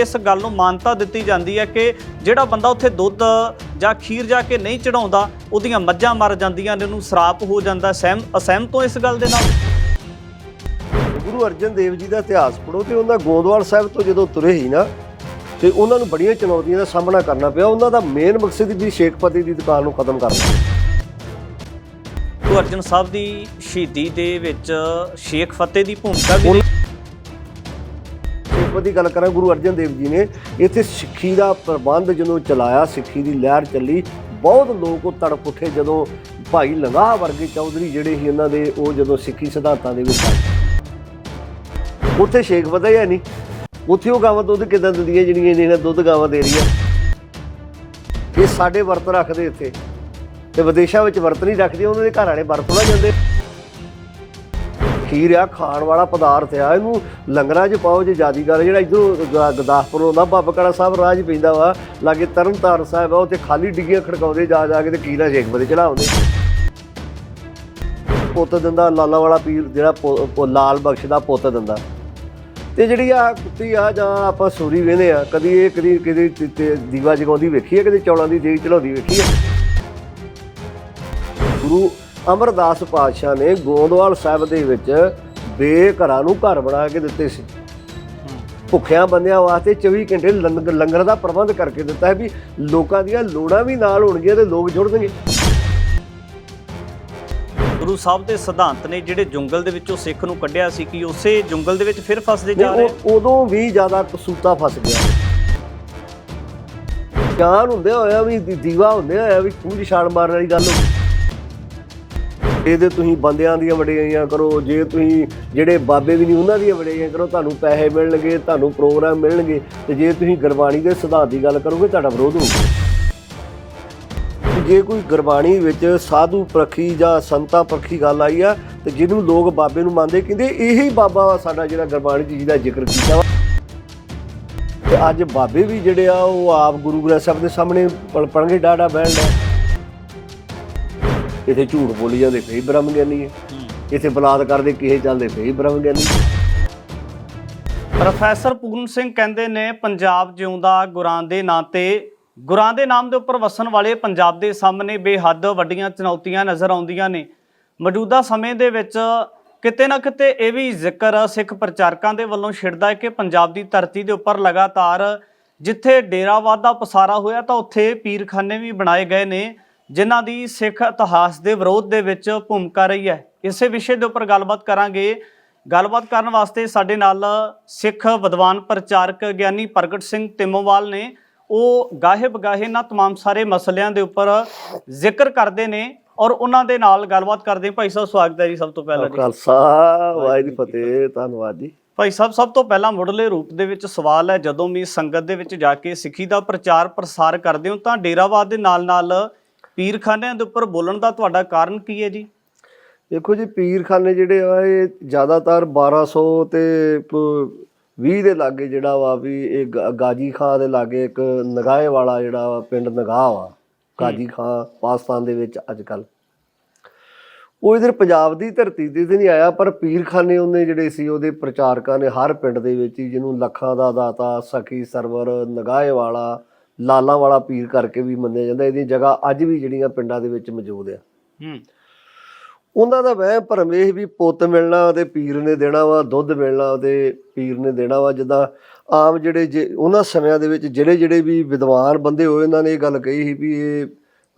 ਇਸ ਗੱਲ ਨੂੰ ਮਾਨਤਾ ਦਿੱਤੀ ਜਾਂਦੀ ਹੈ ਕਿ ਜਿਹੜਾ ਬੰਦਾ ਉੱਥੇ ਦੁੱਧ ਜਾਂ ਖੀਰ ਜਾ ਕੇ ਨਹੀਂ ਚੜਾਉਂਦਾ ਉਹਦੀਆਂ ਮੱਝਾਂ ਮਰ ਜਾਂਦੀਆਂ ਨੇ ਉਹਨੂੰ ਸਰਾਪ ਹੋ ਜਾਂਦਾ ਸਹਿਮ ਅਸਹਿਮਤ ਤੋਂ ਇਸ ਗੱਲ ਦੇ ਨਾਲ। ਗੁਰੂ ਅਰਜਨ ਦੇਵ ਜੀ ਦਾ ਇਤਿਹਾਸ ਪੜੋ ਤੇ ਉਹਨਾਂ ਗੋਂਦਵਾਲ ਸਾਹਿਬ ਤੋਂ ਜਦੋਂ ਤੁਰੇ ਹੀ ਨਾ ਤੇ ਉਹਨਾਂ ਨੂੰ ਬੜੀਆਂ ਚੁਣੌਤੀਆਂ ਦਾ ਸਾਹਮਣਾ ਕਰਨਾ ਪਿਆ। ਉਹਨਾਂ ਦਾ ਮੇਨ ਮਕਸਦ ਵੀ ਸ਼ੇਖ ਫਤਿਹ ਦੀ ਦੁਕਾਨ ਨੂੰ ਖਤਮ ਕਰਨਾ। ਗੁਰੂ ਅਰਜਨ ਸਾਹਿਬ ਦੀ ਸ਼ਹੀਦੀ ਦੇ ਵਿੱਚ ਸ਼ੇਖ ਫਤਿਹ ਦੀ ਭੂਮਿਕਾ ਵੀ ਸ਼ੇਖ ਦੀ ਗੱਲ ਕਰਾਂ, ਗੁਰੂ ਅਰਜਨ ਦੇਵ ਜੀ ਨੇ ਇੱਥੇ ਸਿੱਖੀ ਦਾ ਪ੍ਰਬੰਧ ਜਦੋਂ ਚਲਾਇਆ, ਸਿੱਖੀ ਦੀ ਲਹਿਰ ਚੱਲੀ। ਬਹੁਤ ਲੋਕ ਉਹ ਤੜਪ ਉੱਠੇ ਜਦੋਂ ਭਾਈ ਲੰਗਾਹ ਵਰਗੇ ਚੌਧਰੀ ਜਿਹੜੇ ਸੀ ਇਹਨਾਂ ਦੇ ਉਹ ਜਦੋਂ ਸਿੱਖੀ ਸਿਧਾਂਤਾਂ ਦੇ ਵਿੱਚ ਆਏ। ਉੱਥੇ ਸ਼ੇਖ ਫਤਿਹ ਹੈ ਨਹੀਂ ਉੱਥੇ ਉਹ ਗਾਵਾਂ ਦੁੱਧ ਕਿਦਾਂ ਦਿੰਦੀਆਂ ਜਿਹੜੀਆਂ ਇਹਨਾਂ ਦੁੱਧ ਗਾਵਾਂ ਦੇ ਰਹੀਆਂ? ਇਹ ਸਾਡੇ ਵਰਤ ਰੱਖਦੇ ਇੱਥੇ। ਤੇ ਵਿਦੇਸ਼ਾਂ ਵਿੱਚ ਵਰਤ ਨਹੀਂ ਰੱਖਦੇ, ਉਹਨਾਂ ਦੇ ਘਰ ਵਾਲੇ ਵਰਤ ਨਾ ਜਾਂਦੇ। ਖੀਰ ਆ, ਖਾਣ ਵਾਲਾ ਪਦਾਰਥ ਆ। ਇਹਨੂੰ ਲੰਗਰਾਂ 'ਚ ਪਾਓ ਜੇ ਜਿਆਦੀ ਗੱਲ ਜਿਹੜਾ ਇਧਰੋਂ ਗੁਰਦਾਸਪੁਰੋਂ ਦਾ ਬਾਬਾ ਸਾਹਿਬ ਰਾਜ ਪੈਂਦਾ ਵਾ, ਲਾਗੇ ਤਰਨਤਾਰਨ ਸਾਹਿਬ ਆ, ਉੱਥੇ ਖਾਲੀ ਡਿੱਗੀਆਂ ਖੜਕਾਉਂਦੇ ਜਾ ਜਾ ਕੇ ਤੇ ਕੀਲਾ ਸ਼ੇਖ ਬਦੇ ਚੜਾਉਂਦੇ ਪੁੱਤ ਦਿੰਦਾ, ਲਾਲਾ ਵਾਲਾ ਪੀਰ ਜਿਹੜਾ ਲਾਲ ਬਖਸ਼ ਦਾ ਪੁੱਤ ਦਿੰਦਾ। ਤੇ ਜਿਹੜੀ ਆ ਕੁੱਤੀ ਆ, ਜਾਂ ਆਪਾਂ ਸੂਰੀ ਵੇਨੇ ਆ, ਕਦੀ ਇਹ, ਕਦੀ ਕਦੀ ਦੀਵਾ ਜਗਾਉਂਦੀ ਵੇਖੀ ਹੈ ਕਦੀ ਚੌਲਾਂ ਦੀ ਦੇਗ ਚੜਾਉਂਦੀ ਵੇਖੀ ਹੈ ਗੁਰੂ ਅਮਰਦਾਸ ਪਾਤਸ਼ਾਹ ਨੇ ਗੋਂਦਵਾਲ ਸਾਹਿਬ ਦੇ ਵਿੱਚ ਬੇਘਰਾਂ ਨੂੰ ਘਰ ਬਣਾ ਕੇ ਦਿੱਤੇ ਸੀ। ਭੁੱਖਿਆਂ ਬੰਦਿਆਂ ਵਾਸਤੇ 24 ਘੰਟੇ ਲੰਗ- ਲੰਗਰ ਦਾ ਪ੍ਰਬੰਧ ਕਰਕੇ ਦਿੱਤਾ ਹੈ ਵੀ ਲੋਕਾਂ ਦੀਆਂ ਲੋੜਾਂ ਵੀ ਨਾਲ ਹੋਣਗੀਆਂ ਤੇ ਲੋਕ ਜੁੜਨਗੇ ਗੁਰੂ ਸਾਹਿਬ ਦੇ ਸਿਧਾਂਤ ਨੇ ਜਿਹੜੇ ਜੰਗਲ ਦੇ ਵਿੱਚੋਂ ਸਿੱਖ ਨੂੰ ਕੱਢਿਆ ਸੀ ਕਿ ਉਸੇ ਜੰਗਲ ਦੇ ਵਿੱਚ ਫਿਰ ਫਸਦੇ ਜਾ ਰਹੇ। ਉਦੋਂ ਵੀ ਜ਼ਿਆਦਾ ਕਸੂਤਾ ਫਸ ਗਿਆ। ਗਿਆਨ ਹੁੰਦੇ ਹੋਇਆ ਵੀ ਦੀਵਾ ਹੁੰਦੇ ਹੋਇਆ ਵੀ 'ਚ ਛਾਲ ਮਾਰਨ ਵਾਲੀ ਗੱਲ ਹੋ ਗਈ। ਇਹਦੇ ਤੁਸੀਂ ਬੰਦਿਆਂ ਦੀਆਂ ਵਡਿਆਈਆਂ ਕਰੋ, ਜੇ ਤੁਸੀਂ ਜਿਹੜੇ ਬਾਬੇ ਵੀ ਨਹੀਂ ਉਹਨਾਂ ਦੀਆਂ ਵਡਿਆਈਆਂ ਕਰੋ, ਤੁਹਾਨੂੰ ਪੈਸੇ ਮਿਲਣਗੇ, ਤੁਹਾਨੂੰ ਪ੍ਰੋਗਰਾਮ ਮਿਲਣਗੇ ਤੇ ਜੇ ਤੁਸੀਂ ਗੁਰਬਾਣੀ ਦੇ ਸਿਧਾਂਤ ਦੀ ਗੱਲ ਕਰੋਗੇ, ਤੁਹਾਡਾ ਵਿਰੋਧ ਹੋਊਗਾ। ਜੇ ਕੋਈ ਗੁਰਬਾਣੀ ਵਿੱਚ ਸਾਧੂ ਪ੍ਰਖੀ ਜਾਂ ਸੰਤਾ ਪ੍ਰਖੀ ਗੱਲ ਆਈ ਆ, ਤੇ ਜਿਹਨੂੰ ਲੋਕ ਬਾਬੇ ਨੂੰ ਮੰਨਦੇ, ਕਹਿੰਦੇ ਇਹ ਹੀ ਬਾਬਾ ਵਾ ਸਾਡਾ ਜਿਹੜਾ ਗੁਰਬਾਣੀ 'ਚ ਜਿਹਦਾ ਜ਼ਿਕਰ ਕੀਤਾ ਵਾ। ਤੇ ਅੱਜ ਬਾਬੇ ਵੀ ਜਿਹੜੇ ਆ, ਉਹ ਆਪ ਗੁਰੂ ਗ੍ਰੰਥ ਸਾਹਿਬ ਦੇ ਸਾਹਮਣੇ ਪੜ- ਪੜ੍ਹਨਗੇ ਡਾਡਾ ਬਹਿਣ ਦਾ ਇਥੇ ਝੂਠ ਬੋਲੀ ਜਾਂਦੇ, ਫੇਰ ਬ੍ਰਹਮ ਗਿਆਨੀ ਹੈ। ਇਥੇ ਬਲਾਦ ਕਰਦੇ, ਕਿਸੇ ਚੱਲਦੇ, ਫੇਰ ਬ੍ਰਹਮ ਗਿਆਨੀ ਪ੍ਰੋਫੈਸਰ ਪੂਰਨ ਸਿੰਘ ਕਹਿੰਦੇ ਨੇ, ਪੰਜਾਬ ਜਿਉਂਦਾ ਗੁਰਾਂ ਦੇ ਨਾਂ ਤੇ। ਗੁਰਾਂ ਦੇ ਨਾਮ ਦੇ ਉੱਪਰ ਵਸਣ ਵਾਲੇ ਪੰਜਾਬ ਦੇ ਸਾਹਮਣੇ ਬੇਹੱਦ ਵੱਡੀਆਂ ਚੁਣੌਤੀਆਂ ਨਜ਼ਰ ਆਉਂਦੀਆਂ ਨੇ। ਮੌਜੂਦਾ ਸਮੇਂ ਦੇ ਵਿੱਚ ਕਿਤੇ ਨਾ ਕਿਤੇ ਇਹ ਵੀ ਜ਼ਿਕਰ ਸਿੱਖ ਪ੍ਰਚਾਰਕਾਂ ਦੇ ਵੱਲੋਂ ਛਿੜਦਾ ਹੈ ਕਿ ਪੰਜਾਬ ਦੀ ਧਰਤੀ ਦੇ ਉੱਪਰ ਲਗਾਤਾਰ ਜਿੱਥੇ ਡੇਰਾਵਾਦ ਦਾ ਪਸਾਰਾ ਹੋਇਆ, ਤਾਂ ਉੱਥੇ ਪੀਰਖਾਨੇ ਵੀ ਬਣਾਏ ਗਏ ਨੇ। ਜਿਨ੍ਹਾਂ ਦੀ ਸਿੱਖ ਇਤਿਹਾਸ ਦੇ ਵਿਰੋਧ ਦੇ ਵਿੱਚ ਭੂਮਿਕਾ ਰਹੀ ਹੈ ਇਸੇ ਵਿਸ਼ੇ ਦੇ ਉੱਪਰ ਗੱਲਬਾਤ ਕਰਾਂਗੇ ਗੱਲਬਾਤ ਕਰਨ ਵਾਸਤੇ ਸਾਡੇ ਨਾਲ ਸਿੱਖ ਵਿਦਵਾਨ ਪ੍ਰਚਾਰਕ ਗਿਆਨੀ ਪ੍ਰਗਟ ਸਿੰਘ ਤਿੰਮੋਵਾਲ ਨੇ ਉਹ ਗਾਹੇ ਬਗਾਹੇ ਇਹਨਾਂ तमाम ਸਾਰੇ ਮਸਲਿਆਂ ਦੇ ਉੱਪਰ ਜ਼ਿਕਰ ਕਰਦੇ ਨੇ ਔਰ ਉਹਨਾਂ ਦੇ ਨਾਲ ਗੱਲਬਾਤ ਕਰਦੇ ਹਾਂ। ਭਾਈ ਸਾਹਿਬ ਸਵਾਗਤ ਹੈ ਜੀ ਸਭ ਤੋਂ ਪਹਿਲਾਂ ਜੀ ਖਾਲਸਾ ਵਾਹਿਗੁਰੂ ਜੀ ਫਤਿਹ ਧੰਨਵਾਦ ਜੀ ਭਾਈ ਸਾਹਿਬ ਸਭ ਤੋਂ ਪਹਿਲਾਂ ਮੁੱਢਲੇ ਰੂਪ ਦੇ ਵਿੱਚ ਸਵਾਲ ਹੈ ਜਦੋਂ ਵੀ ਸੰਗਤ ਦੇ ਵਿੱਚ ਜਾ ਕੇ ਸਿੱਖੀ ਦਾ ਪ੍ਰਚਾਰ ਪ੍ਰਸਾਰ ਕਰਦੇ ਹੋ ਤਾਂ ਡੇਰਾਵਾਦ ਦੇ ਨਾਲ-ਨਾਲ ਪੀਰਖਾਨਿਆਂ ਦੇ ਉੱਪਰ ਬੋਲਣ ਦਾ ਤੁਹਾਡਾ ਕਾਰਨ ਕੀ ਹੈ ਜੀ? ਦੇਖੋ ਜੀ ਪੀਰਖਾਨੇ ਜਿਹੜੇ ਆ ਇਹ ਜ਼ਿਆਦਾਤਰ 1200 ਤੇ 20 ਦੇ ਲਾਗੇ ਜਿਹੜਾ ਵਾ ਵੀ ਇਹ ਗਾਜੀ ਖਾਂ ਦੇ ਲਾਗੇ ਇੱਕ ਨਗਾਹੇ ਵਾਲਾ ਜਿਹੜਾ ਵਾ ਪਿੰਡ ਨਗਾਹ ਵਾ ਗਾਜੀ ਖਾਂ ਪਾਕਿਸਤਾਨ ਦੇ ਵਿੱਚ ਅੱਜ ਕੱਲ ਉਹ ਇਧਰ ਪੰਜਾਬ ਦੀ ਧਰਤੀ ਤੇ ਨਹੀਂ ਆਇਆ ਪਰ ਪੀਰਖਾਨੇ ਉਹਨੇ ਜਿਹੜੇ ਸੀ ਉਹਦੇ ਪ੍ਰਚਾਰਕਾਂ ਨੇ ਹਰ ਪਿੰਡ ਦੇ ਵਿੱਚ ਜਿਹਨੂੰ ਲੱਖਾਂ ਦਾ ਦਾਤਾ ਸਖੀ ਸਰਵਰ ਨਗਾਹੇ ਵਾਲਾ ਲਾਲਾਂ ਵਾਲਾ ਪੀਰ ਕਰਕੇ ਵੀ ਮੰਨਿਆ ਜਾਂਦਾ ਇਹਦੀ ਜਗ੍ਹਾ ਅੱਜ ਵੀ ਜਿਹੜੀਆਂ ਪਿੰਡਾਂ ਦੇ ਵਿੱਚ ਮੌਜੂਦ ਆ। ਹੂੰ। ਉਹਨਾਂ ਦਾ ਵਹਿਮ ਭਰਮ ਇਹ ਵੀ ਪੁੱਤ ਮਿਲਣਾ ਤੇ ਪੀਰ ਨੇ ਦੇਣਾ ਵਾ ਦੁੱਧ ਮਿਲਣਾ ਤੇ ਪੀਰ ਨੇ ਦੇਣਾ ਵਾ ਜਿੱਦਾਂ ਆਮ ਜਿਹੜੇ ਉਹਨਾਂ ਸਮਿਆਂ ਦੇ ਵਿੱਚ ਜਿਹੜੇ ਜਿਹੜੇ ਵੀ ਵਿਦਵਾਨ ਬੰਦੇ ਹੋਏ ਉਹਨਾਂ ਨੇ ਇਹ ਗੱਲ ਕਹੀ ਸੀ ਵੀ ਇਹ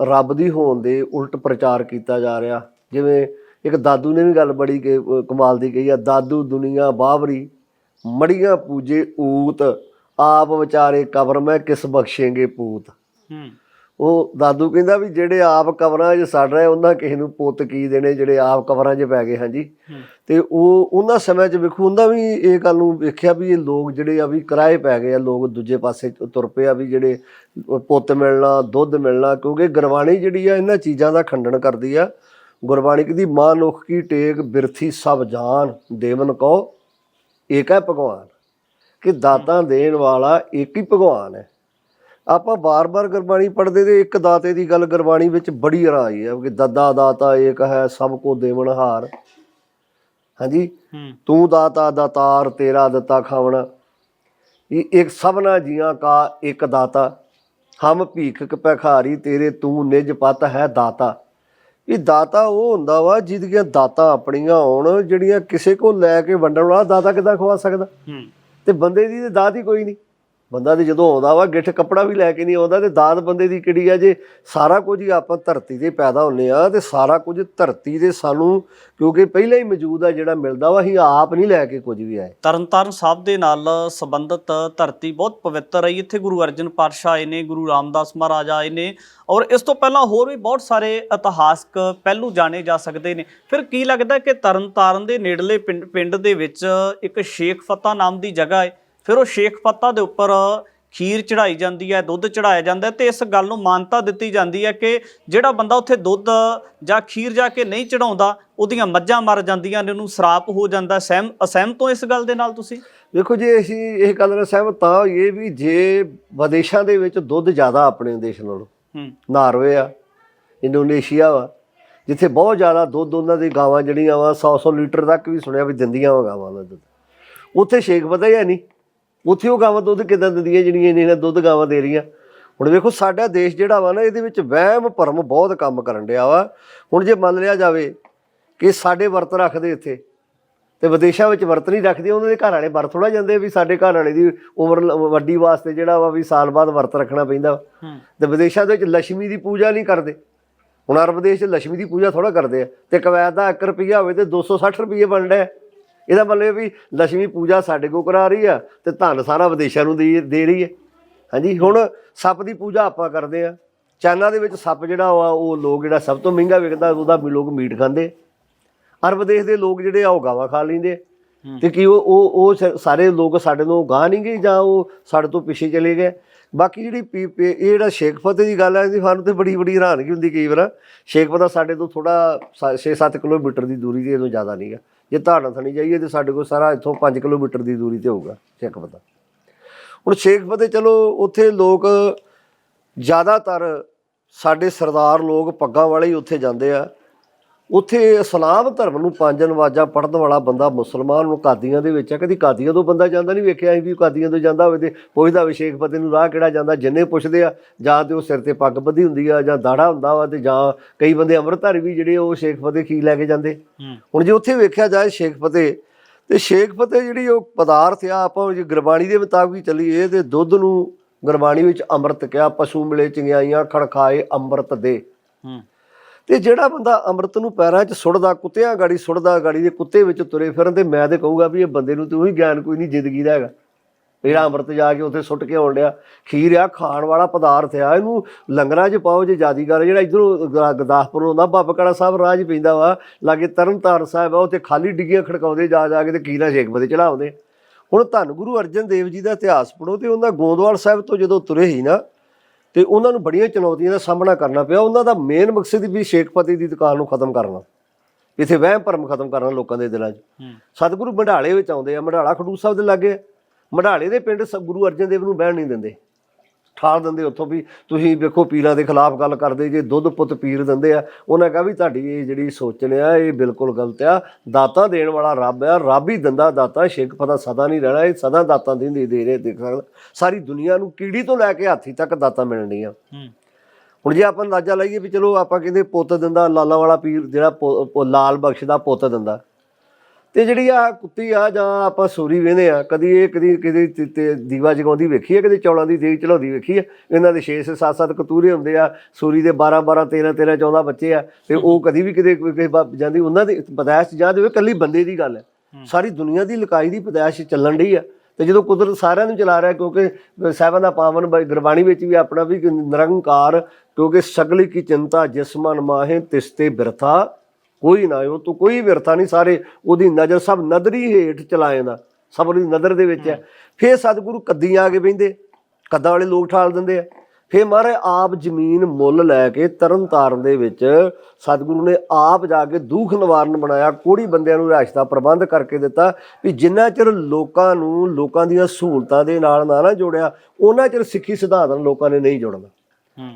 ਰੱਬ ਦੀ ਹੋਣ ਦੇ ਉਲਟ ਪ੍ਰਚਾਰ ਕੀਤਾ ਜਾ ਰਿਹਾ। ਜਿਵੇਂ ਇੱਕ ਦਾਦੂ ਨੇ ਵੀ ਗੱਲ ਬੜੀ ਕਮਾਲ ਦੀ ਕਹੀ ਆ ਦਾਦੂ ਦੁਨੀਆ ਬਾਵਰੀ ਮੜੀਆਂ ਪੂਜੇ ਊਤ ਆਪ ਵਿਚਾਰੇ ਕਬਰ ਮੈਂ ਕਿਸ ਬਖਸ਼ੇਂਗੇ ਪੂਤ? ਹੂੰ। ਉਹ ਦਾਦੂ ਕਹਿੰਦਾ ਵੀ ਜਿਹੜੇ ਆਪ ਕਬਰਾਂ 'ਚ ਸੜ ਰਹੇ ਉਹਨਾਂ ਕਿਸੇ ਨੂੰ ਪੁੱਤ ਕੀ ਦੇਣੇ ਜਿਹੜੇ ਆਪ ਕਬਰਾਂ 'ਚ ਪੈ ਗਏ ਹਾਂਜੀ। ਤੇ ਉਹ ਉਹਨਾਂ ਸਮੇਂ 'ਚ ਵੇਖੋ ਹੁੰਦਾ ਵੀ ਇਹ ਗੱਲ ਨੂੰ ਵੇਖਿਆ ਵੀ ਇਹ ਲੋਕ ਜਿਹੜੇ ਆ ਵੀ ਕਿਰਾਏ ਪੈ ਗਏ ਆ ਲੋਕ ਦੂਜੇ ਪਾਸੇ ਤੁਰ ਪਏ ਆ ਵੀ ਜਿਹੜੇ ਪੁੱਤ ਮਿਲਣਾ ਦੁੱਧ ਮਿਲਣਾ ਕਿਉਂਕਿ ਗੁਰਬਾਣੀ ਜਿਹੜੀ ਆ ਇਹਨਾਂ ਚੀਜ਼ਾਂ ਦਾ ਖੰਡਨ ਕਰਦੀ ਆ। ਗੁਰਬਾਣੀ ਕਹਿੰਦੀ ਮਾਨੁਖ ਕੀ ਟੇਕ ਬਿਰਥੀ ਸਭ ਜਾਨ ਦੇਵਨ ਕੋ ਏਕ ਹੈ ਭਗਵਾਨ। ਕਿ ਦਾਤਾਂ ਦੇਣ ਵਾਲਾ ਇੱਕ ਹੀ ਭਗਵਾਨ ਹੈ। ਆਪਾਂ ਬਾਰ-ਬਾਰ ਗੁਰਬਾਣੀ ਪੜ੍ਹਦੇ ਤੇ ਇੱਕ ਦਾਤੇ ਦੀ ਗੱਲ ਗੁਰਬਾਣੀ ਵਿੱਚ ਬੜੀ ਰਾਂ ਆਈ ਹੈ ਕਿ ਦੱਦਾ ਦਾਤਾ ਏਕ ਹੈ ਸਭ ਕੋ ਦੇਵਨਹਾਰ ਹਾਂਜੀ? ਹੂੰ। ਤੂੰ ਦਾਤਾ ਦਾਤਾਰ ਤੇਰਾ ਦਿੱਤਾ ਖਾਵਣਾ। ਇਹ ਇੱਕ ਸਭਨਾ ਜੀਆਂ ਕਾ ਇੱਕ ਦਾਤਾ। ਹਮ ਭੀਖਕ ਭਿਖਾਰੀ ਤੇਰੇ ਤੂੰ ਨਿਜ ਪਤ ਹੈ ਦਾਤਾ। ਇਹ ਦਾਤਾ ਉਹ ਹੁੰਦਾ ਵਾ ਜਿਹਦੀਆਂ ਦਾਤਾਂ ਆਪਣੀਆਂ ਹੋਣ ਜਿਹੜੀਆਂ ਕਿਸੇ ਕੋਲ ਲੈ ਕੇ ਵੰਡਣ ਵਾਲਾ ਦਾਤਾ ਕਿੱਦਾਂ ਖਵਾ ਸਕਦਾ? ਹੂੰ। ਤੇ ਬੰਦੇ ਦੀ ਤੇ ਦਾਤ ਹੀ ਕੋਈ ਨਹੀਂ। ਬੰਦਾ ਤੇ ਜਦੋਂ ਆਉਂਦਾ ਵਾ, ਗਿੱਠ ਕੱਪੜਾ ਵੀ ਲੈ ਕੇ ਨਹੀਂ ਆਉਂਦਾ, ਤੇ ਦਾਤ ਬੰਦੇ ਦੀ ਕਿਹੜੀ ਆ? ਜੇ ਸਾਰਾ ਕੁਝ ਹੀ ਆਪਾਂ ਧਰਤੀ ਤੇ ਪੈਦਾ ਹੁੰਨੇ ਆ, ਤੇ ਸਾਰਾ ਕੁਝ ਧਰਤੀ ਦੇ ਸਾਨੂੰ, ਕਿਉਂਕਿ ਪਹਿਲਾਂ ਹੀ ਮੌਜੂਦ ਆ ਜਿਹੜਾ ਮਿਲਦਾ ਵਾ, ਅਸੀਂ ਆਪ ਨਹੀਂ ਲੈ ਕੇ ਕੁਝ ਵੀ ਆਏ। ਤਰਨਤਾਰਨ ਸਾਹਿਬ ਦੇ ਨਾਲ ਸੰਬੰਧਿਤ ਧਰਤੀ ਬਹੁਤ ਪਵਿੱਤਰ ਹੈ ਇੱਥੇ ਗੁਰੂ ਅਰਜਨ ਪਾਤਸ਼ਾਹ ਆਏ ਨੇ, ਗੁਰੂ ਰਾਮਦਾਸ ਮਹਾਰਾਜ ਆਏ ਨੇ, ਔਰ ਇਸ ਤੋਂ ਪਹਿਲਾਂ ਹੋਰ ਵੀ ਬਹੁਤ ਸਾਰੇ ਇਤਿਹਾਸਕ ਪਹਿਲੂ ਜਾਣੇ ਜਾ ਸਕਦੇ ਨੇ। ਫਿਰ ਕੀ ਲੱਗਦਾ ਕਿ ਤਰਨਤਾਰਨ ਦੇ ਨੇੜਲੇ ਪਿੰਡ ਪਿੰਡ ਦੇ ਵਿੱਚ ਇੱਕ ਸ਼ੇਖ ਫਤਾ ਨਾਮ ਦੀ ਜਗ੍ਹਾ ਹੈ? ਫਿਰ ਉਹ ਸ਼ੇਖ ਫਤਾ ਦੇ ਉੱਪਰ ਖੀਰ ਚੜਾਈ ਜਾਂਦੀ ਹੈ ਦੁੱਧ ਚੜਾਇਆ ਜਾਂਦਾ ਤੇ ਇਸ ਗੱਲ ਨੂੰ ਮਾਨਤਾ ਦਿੱਤੀ ਜਾਂਦੀ ਹੈ ਕਿ ਜਿਹੜਾ ਬੰਦਾ ਉੱਥੇ ਦੁੱਧ ਜਾਂ ਖੀਰ ਜਾ ਕੇ ਨਹੀਂ ਚੜਾਉਂਦਾ ਉਹਦੀਆਂ ਮੱਝਾਂ ਮਰ ਜਾਂਦੀਆਂ ਨੇ ਉਹਨੂੰ ਸਰਾਪ ਹੋ ਜਾਂਦਾ ਸਹਿਮ ਅਸਹਿਮਤ ਹੋ ਇਸ ਗੱਲ ਦੇ ਨਾਲ ਤੁਸੀਂ? ਵੇਖੋ ਜੇ ਅਸੀਂ ਇਹ ਗੱਲ ਨਾਲ ਸਹਿਮਤ ਤਾਂ ਇਹ ਵੀ ਜੇ ਵਿਦੇਸ਼ਾਂ ਦੇ ਵਿੱਚ ਦੁੱਧ ਜ਼ਿਆਦਾ ਆਪਣੇ ਦੇਸ਼ ਨਾਲੋਂ ਹੂੰ। ਨਾਰਵੇ ਆ ਇੰਡੋਨੇਸ਼ੀਆ ਵਾ ਜਿੱਥੇ ਬਹੁਤ ਜ਼ਿਆਦਾ ਦੁੱਧ ਉਹਨਾਂ ਦੀ ਗਾਵਾਂ ਜਿਹੜੀਆਂ ਵਾ 100-100 ਲੀਟਰ ਤੱਕ ਵੀ ਸੁਣਿਆ ਵੀ ਦਿੰਦੀਆਂ ਵਾ ਗਾਵਾਂ ਦਾ ਦੁੱਧ। ਉੱਥੇ ਸ਼ੇਕ ਪਤਾ ਹੈ ਨਹੀਂ। ਉੱਥੇ ਉਹ ਗਾਵਾਂ ਦੁੱਧ ਕਿਦਾਂ ਦਿੰਦੀਆਂ ਜਿਹੜੀਆਂ ਇਹਨਾਂ ਦੁੱਧ ਗਾਵਾਂ ਦੇ ਰਹੀਆਂ? ਹੁਣ ਵੇਖੋ ਸਾਡਾ ਦੇਸ਼ ਜਿਹੜਾ ਵਾ ਨਾ ਇਹਦੇ ਵਿੱਚ ਵਹਿਮ ਭਰਮ ਬਹੁਤ ਕੰਮ ਕਰਨ ਡਿਆ ਵਾ। ਹੁਣ ਜੇ ਮੰਨ ਲਿਆ ਜਾਵੇ ਕਿ ਸਾਡੇ ਵਰਤ ਰੱਖਦੇ ਇੱਥੇ ਤੇ ਵਿਦੇਸ਼ਾਂ ਵਿੱਚ ਵਰਤ ਨਹੀਂ ਰੱਖਦੇ ਉਹਨਾਂ ਦੇ ਘਰ ਵਾਲੇ ਵਰਤ ਥੋੜਾ ਜਾਂਦੇ ਵੀ ਸਾਡੇ ਘਰ ਵਾਲੇ ਦੀ ਉਮਰ ਵੱਡੀ ਵਾਸਤੇ ਜਿਹੜਾ ਵਾ ਵੀ ਸਾਲ ਬਾਅਦ ਵਰਤ ਰੱਖਣਾ ਪੈਂਦਾ ਤੇ ਵਿਦੇਸ਼ਾਂ ਦੇ ਵਿੱਚ ਲక్ష్ਮੀ ਦੀ ਪੂਜਾ ਨਹੀਂ ਕਰਦੇ। ਹੁਣ ਅਰਬ ਦੇਸ਼ 'ਚ ਲక్ష్ਮੀ ਦੀ ਪੂਜਾ ਥੋੜਾ ਕਰਦੇ ਆ। ਤੇ ਕਵੈਤ ਦਾ 1 ਰੁਪਿਆ ਹੋਵੇ ਤੇ 260 ਰੁਪਏ ਬਣਦਾ ਹੈ। ਇਹਦਾ ਮਤਲਬ ਇਹ ਵੀ ਲక్ష్ਮੀ ਪੂਜਾ ਸਾਡੇ ਕੋ ਕਰਾ ਰਹੀ ਆ ਤੇ ਧਨ ਸਾਰਾ ਵਿਦੇਸ਼ਾਂ ਨੂੰ ਦੇ ਦੇ ਰਹੀ ਹੈ। ਹਾਂਜੀ ਹੁਣ ਸੱਪ ਦੀ ਪੂਜਾ ਆਪਾਂ ਕਰਦੇ ਆ। ਚਾਈਨਾ ਦੇ ਵਿੱਚ ਸੱਪ ਜਿਹੜਾ ਵਾ ਉਹ ਲੋਕ ਜਿਹੜਾ ਸਭ ਤੋਂ ਮਹਿੰਗਾ ਵਿਕਦਾ ਉਹਦਾ ਵੀ ਲੋਕ ਮੀਟ ਖਾਂਦੇ ਅਰਬ ਦੇਸ਼ ਦੇ ਲੋਕ ਜਿਹੜੇ ਆ ਉਹ ਗਾਵਾਂ ਖਾ ਲੈਂਦੇ। ਤੇ ਕੀ ਉਹ ਉਹ ਸਾਰੇ ਲੋਕ ਸਾਡੇ ਨੂੰ ਗਾਹ ਨਹੀਂ ਗਏ ਜਾਂ ਉਹ ਸਾਡੇ ਤੋਂ ਪਿੱਛੇ ਚਲੇ ਗਏ। ਬਾਕੀ ਜਿਹੜੀ ਪੀ- ਪੀ- ਇਹ ਜਿਹੜਾ ਸ਼ੇਖ ਫਤਿਹ ਦੀ ਗੱਲ ਹੈ ਇਹਦੀ ਸਾਨੂੰ ਤੇ ਬੜੀ ਬੜੀ ਹੈਰਾਨਗੀ ਹੁੰਦੀ ਕਈ ਵਾਰ। ਸ਼ੇਖ ਫਤਿਹ ਸਾਡੇ ਤੋਂ ਥੋੜਾ 6-7 ਕਿਲੋਮੀਟਰ ਦੀ ਦੂਰੀ ਤੇ ਇਹਨੂੰ ਜ਼ਿਆਦਾ ਨਹੀਂਗਾ ਜੇ ਧਾਰਨਾ ਥਣੀ ਜਾਈਏ ਤੇ ਸਾਡੇ ਕੋਲ ਸਾਰਾ ਇੱਥੋਂ 5 ਕਿਲੋਮੀਟਰ ਦੀ ਦੂਰੀ ਤੇ ਹੋਊਗਾ, ਸ਼ੇਖ ਫਤਿਹ ਹੁਣ ਸ਼ੇਖ ਫਤਿਹ ਚਲੋ ਉੱਥੇ ਲੋਕ ਜ਼ਿਆਦਾਤਰ ਸਾਡੇ ਸਰਦਾਰ ਲੋਕ ਪੱਗਾਂ ਵਾਲੇ ਹੀ ਉੱਥੇ ਜਾਂਦੇ ਆ। ਉੱਥੇ ਇਸਲਾਮ ਧਰਮ ਨੂੰ ਪੰਜ ਨਵਾਜ਼ਾਂ ਪੜ੍ਹਨ ਵਾਲਾ ਬੰਦਾ ਮੁਸਲਮਾਨ ਨੂੰ ਕਾਦੀਆਂ ਦੇ ਵਿੱਚ ਆ ਕਦੀ ਕਾਦੀਆਂ ਤੋਂ ਬੰਦਾ ਜਾਂਦਾ ਨਹੀਂ ਵੇਖਿਆ ਅਸੀਂ ਵੀ ਕਾਦੀਆਂ ਤੋਂ ਜਾਂਦਾ ਹੋਵੇ ਤੇ ਪੁੱਛਦਾ ਵੀ ਸ਼ੇਖ ਫਤਿਹ ਨੂੰ ਰਾਹ ਕਿਹੜਾ ਜਾਂਦਾ ਜਿੰਨੇ ਪੁੱਛਦੇ ਆ ਜਾਂ ਤੇ ਉਹ ਸਿਰ ਤੇ ਪੱਗ ਬੱਧੀ ਹੁੰਦੀ ਆ ਜਾਂ ਦਾੜਾ ਹੁੰਦਾ ਵਾ ਤੇ ਜਾਂ ਕਈ ਬੰਦੇ ਅੰਮ੍ਰਿਤਧਾਰੀ ਵੀ ਜਿਹੜੇ ਉਹ ਸ਼ੇਖ ਫਤਿਹ ਕੀ ਲੈ ਕੇ ਜਾਂਦੇ। ਹੁਣ ਜੇ ਉੱਥੇ ਵੇਖਿਆ ਜਾਏ ਸ਼ੇਖ ਫਤਿਹ ਤੇ ਸ਼ੇਖ ਫਤਿਹ ਜਿਹੜੀ ਉਹ ਪਦਾਰਥ ਆ ਆਪਾਂ ਜੇ ਗੁਰਬਾਣੀ ਦੇ ਮੁਤਾਬਕ ਹੀ ਚੱਲੀਏ ਤੇ ਦੁੱਧ ਨੂੰ ਗੁਰਬਾਣੀ ਵਿੱਚ ਅੰਮ੍ਰਿਤ ਕਿਹਾ ਪਸ਼ੂ ਮਿਲੇ ਚੰਗਿਆਈਆਂ ਖੜਖਾਏ ਅੰਮ੍ਰਿਤ ਦੇ। ਹੂੰ। ਤੇ ਜਿਹੜਾ ਬੰਦਾ ਅੰਮ੍ਰਿਤ ਨੂੰ ਪੈਰਾਂ 'ਚ ਸੁੱਟਦਾ, ਕੁੱਤਿਆਂ ਗਾੜੀ ਸੁੱਟਦਾ, ਗਾੜੀ ਦੇ ਕੁੱਤੇ ਵਿੱਚ ਤੁਰੇ ਫਿਰਨ ਤੇ ਮੈਂ ਤੇ ਕਹੂੰਗਾ ਵੀ ਇਹ ਬੰਦੇ ਨੂੰ ਤੇ ਉਹੀ ਗਿਆਨ ਕੋਈ ਨਹੀਂ ਜ਼ਿੰਦਗੀ ਦਾ ਹੈਗਾ। ਜਿਹੜਾ ਅੰਮ੍ਰਿਤ ਜਾ ਕੇ ਉੱਥੇ ਸੁੱਟ ਕੇ ਆਉਣ ਡਿਆ, ਖੀਰ ਆ, ਖਾਣ ਵਾਲਾ ਪਦਾਰਥ ਆ, ਇਹਨੂੰ ਲੰਗਰਾਂ 'ਚ ਪਾਓ ਜੇ ਜਾਦੀਗਰ ਜਿਹੜਾ ਇਧਰੋਂ ਗਦਾਸਪੁਰੋਂ ਦਾ ਬਾਬਕੜਾ ਸਾਹਿਬ ਰਾਜ ਪੈਂਦਾ ਵਾ, ਲਾਗੇ ਤਰਨਤਾਰਨ ਸਾਹਿਬ ਆ, ਉੱਥੇ ਖਾਲੀ ਡਿੱਗੀਆਂ ਖੜਕਾਉਂਦੇ ਜਾ ਜਾ ਕੇ ਤੇ ਕੀਰਾ ਸ਼ੇਖ ਬਦੇ ਚੜਾਉਂਦੇ ਹੁਣ ਧੰਨ ਗੁਰੂ ਅਰਜਨ ਦੇਵ ਜੀ ਦਾ ਇਤਿਹਾਸ ਪੜੋ ਤੇ ਉਹਨਾਂ ਗੋਦਵਾਲ ਸਾਹਿਬ ਤੋਂ ਜਦੋਂ ਤੁਰੇ ਸੀ ਨਾ ਤੇ ਉਹਨਾਂ ਨੂੰ ਬੜੀਆਂ ਚੁਣੌਤੀਆਂ ਦਾ ਸਾਹਮਣਾ ਕਰਨਾ ਪਿਆ। ਉਹਨਾਂ ਦਾ ਮੇਨ ਮਕਸਦ ਵੀ ਸ਼ੇਖ ਫਤਿਹ ਦੀ ਦੁਕਾਨ ਨੂੰ ਖਤਮ ਕਰਨਾ। ਇੱਥੇ ਵਹਿਮ ਭਰਮ ਖਤਮ ਕਰਨਾ ਲੋਕਾਂ ਦੇ ਦਿਲਾਂ 'ਚ। ਸਤਿਗੁਰੂ ਮੰਢਾਲੇ ਵਿੱਚ ਆਉਂਦੇ ਆ। ਮੰਢਾਲਾ ਖਡੂਰ ਸਾਹਿਬ ਦੇ ਲਾਗੇ ਆ। ਮੰਢਾਲੇ ਦੇ ਪਿੰਡ ਗੁਰੂ ਅਰਜਨ ਦੇਵ ਨੂੰ ਬਹਿਣ ਨਹੀਂ ਦਿੰਦੇ। ਠਾਲ ਦਿੰਦੇ ਉੱਥੋਂ ਵੀ ਤੁਸੀਂ ਵੇਖੋ ਪੀਰਾਂ ਦੇ ਖਿਲਾਫ ਗੱਲ ਕਰਦੇ ਜੇ ਦੁੱਧ ਪੁੱਤ ਪੀਰ ਦਿੰਦੇ ਆ ਉਹਨਾਂ ਕਹਾ ਵੀ ਤੁਹਾਡੀ ਇਹ ਜਿਹੜੀ ਸੋਚਣ ਆ ਇਹ ਬਿਲਕੁਲ ਗਲਤ ਆ। ਦਾਤਾ ਦੇਣ ਵਾਲਾ ਰੱਬ ਆ ਰੱਬ ਹੀ ਦਿੰਦਾ ਦਾਤਾ ਸ਼ੇਖ ਫਤਾ ਸਦਾ ਨਹੀਂ ਰਹਿਣਾ ਇਹ ਸਦਾ ਦਾਤਾਂ ਦਿੰਦੇ ਦੇ ਰਹੇ ਦੇਖ ਸਕਦਾ। ਸਾਰੀ ਦੁਨੀਆ ਨੂੰ ਕੀੜੀ ਤੋਂ ਲੈ ਕੇ ਹਾਥੀ ਤੱਕ ਦਾਤਾਂ ਮਿਲਣੀਆਂ ਹੂੰ। ਹੁਣ ਜੇ ਆਪਾਂ ਅੰਦਾਜ਼ਾ ਲਾਈਏ ਵੀ ਚਲੋ ਆਪਾਂ ਕਹਿੰਦੇ ਪੁੱਤ ਦਿੰਦਾ ਲਾਲਾਂ ਵਾਲਾ ਪੀਰ ਜਿਹੜਾ ਲਾਲ ਬਖਸ਼ ਦਾ ਪੁੱਤ ਦਿੰਦਾ। ਤੇ ਜਿਹੜੀ ਆ ਕੁੱਤੀ ਆ ਜਾਂ ਆਪਾਂ ਸੂਰੀ ਵੇਂਦੇ ਆ ਕਦੀ ਇਹ ਕਦੀ ਕਦੀ ਤੇ- ਤੇ ਦੀਵਾ ਜਗਾਉਂਦੀ ਵੇਖੀ ਆ ਕਦੀ ਚੌਲਾਂ ਦੀ ਦੇਗ ਚਲਾਉਂਦੀ ਵੇਖੀ ਆ? ਇਹਨਾਂ ਦੇ 6 7 7 ਕਤੂਰੇ ਹੁੰਦੇ ਆ ਸੂਰੀ ਦੇ 12 12 13 13 14 ਬੱਚੇ ਆ ਤੇ ਉਹ ਕਦੀ ਵੀ ਕਿਤੇ ਕਿਸੇ ਜਾਂਦੀ ਉਹਨਾਂ ਦੀ ਪਦਾਇਸ਼ ਜਾਂ ਦੇ ਕੱਲੀ ਬੰਦੇ ਦੀ ਗੱਲ ਹੈ। ਸਾਰੀ ਦੁਨੀਆ ਦੀ ਲਕਾਈ ਦੀ ਪਦਾਇਸ਼ ਚੱਲਣ ਡਈ ਆ। ਤੇ ਜਦੋਂ ਕੁਦਰਤ ਸਾਰਿਆਂ ਨੂੰ ਚਲਾ ਰਿਹਾ ਕਿਉਂਕਿ ਸਾਹਿਬਾਂ ਦਾ ਪਾਵਨ ਗੁਰਬਾਣੀ ਵਿੱਚ ਵੀ ਆਪਣਾ ਵੀ ਨਿਰੰਕਾਰ ਕਿਉਂਕਿ ਸਗਲੀ ਕੀ ਚਿੰਤਾ ਜਿਸ ਮਨ ਮਾਹੇ ਤਿਸਤੇ ਬਿਰਥਾ। ਕੋਈ ਨਾ ਉਹ ਤੋਂ ਕੋਈ ਵਿਰਥਾ ਨਹੀਂ ਸਾਰੇ ਉਹਦੀ ਨਜ਼ਰ ਸਭ ਨਦਰੀ ਹੇਠ ਚਲਾਏਂਦਾ ਸਭ ਉਹਦੀ ਨਜ਼ਰ ਦੇ ਵਿੱਚ ਹੈ। ਫੇਰ ਸਤਿਗੁਰੂ ਕੱਦੀਆਂ ਆ ਕੇ ਬਹਿੰਦੇ ਕੱਦਾਂ ਵਾਲੇ ਲੋਕ ਠਾਲ ਦਿੰਦੇ ਆ। ਫੇਰ ਮਹਾਰਾਜ ਆਪ ਜ਼ਮੀਨ ਮੁੱਲ ਲੈ ਕੇ ਤਰਨ ਤਾਰਨ ਦੇ ਵਿੱਚ ਸਤਿਗੁਰੂ ਨੇ ਆਪ ਜਾ ਕੇ ਦੁੱਖ ਨਿਵਾਰਨ ਬਣਾਇਆ ਕੋੜੀ ਬੰਦਿਆਂ ਨੂੰ ਦਾ ਪ੍ਰਬੰਧ ਕਰਕੇ ਦਿੱਤਾ ਵੀ ਜਿੰਨਾ ਚਿਰ ਲੋਕਾਂ ਨੂੰ ਲੋਕਾਂ ਦੀਆਂ ਸਹੂਲਤਾਂ ਦੇ ਨਾਲ ਨਾ ਨਾ ਜੋੜਿਆ ਉਹਨਾਂ ਚਿਰ ਸਿੱਖੀ ਸਿਧਾਂਤ ਲੋਕਾਂ ਨੇ ਨਹੀਂ ਜੁੜਨਾ।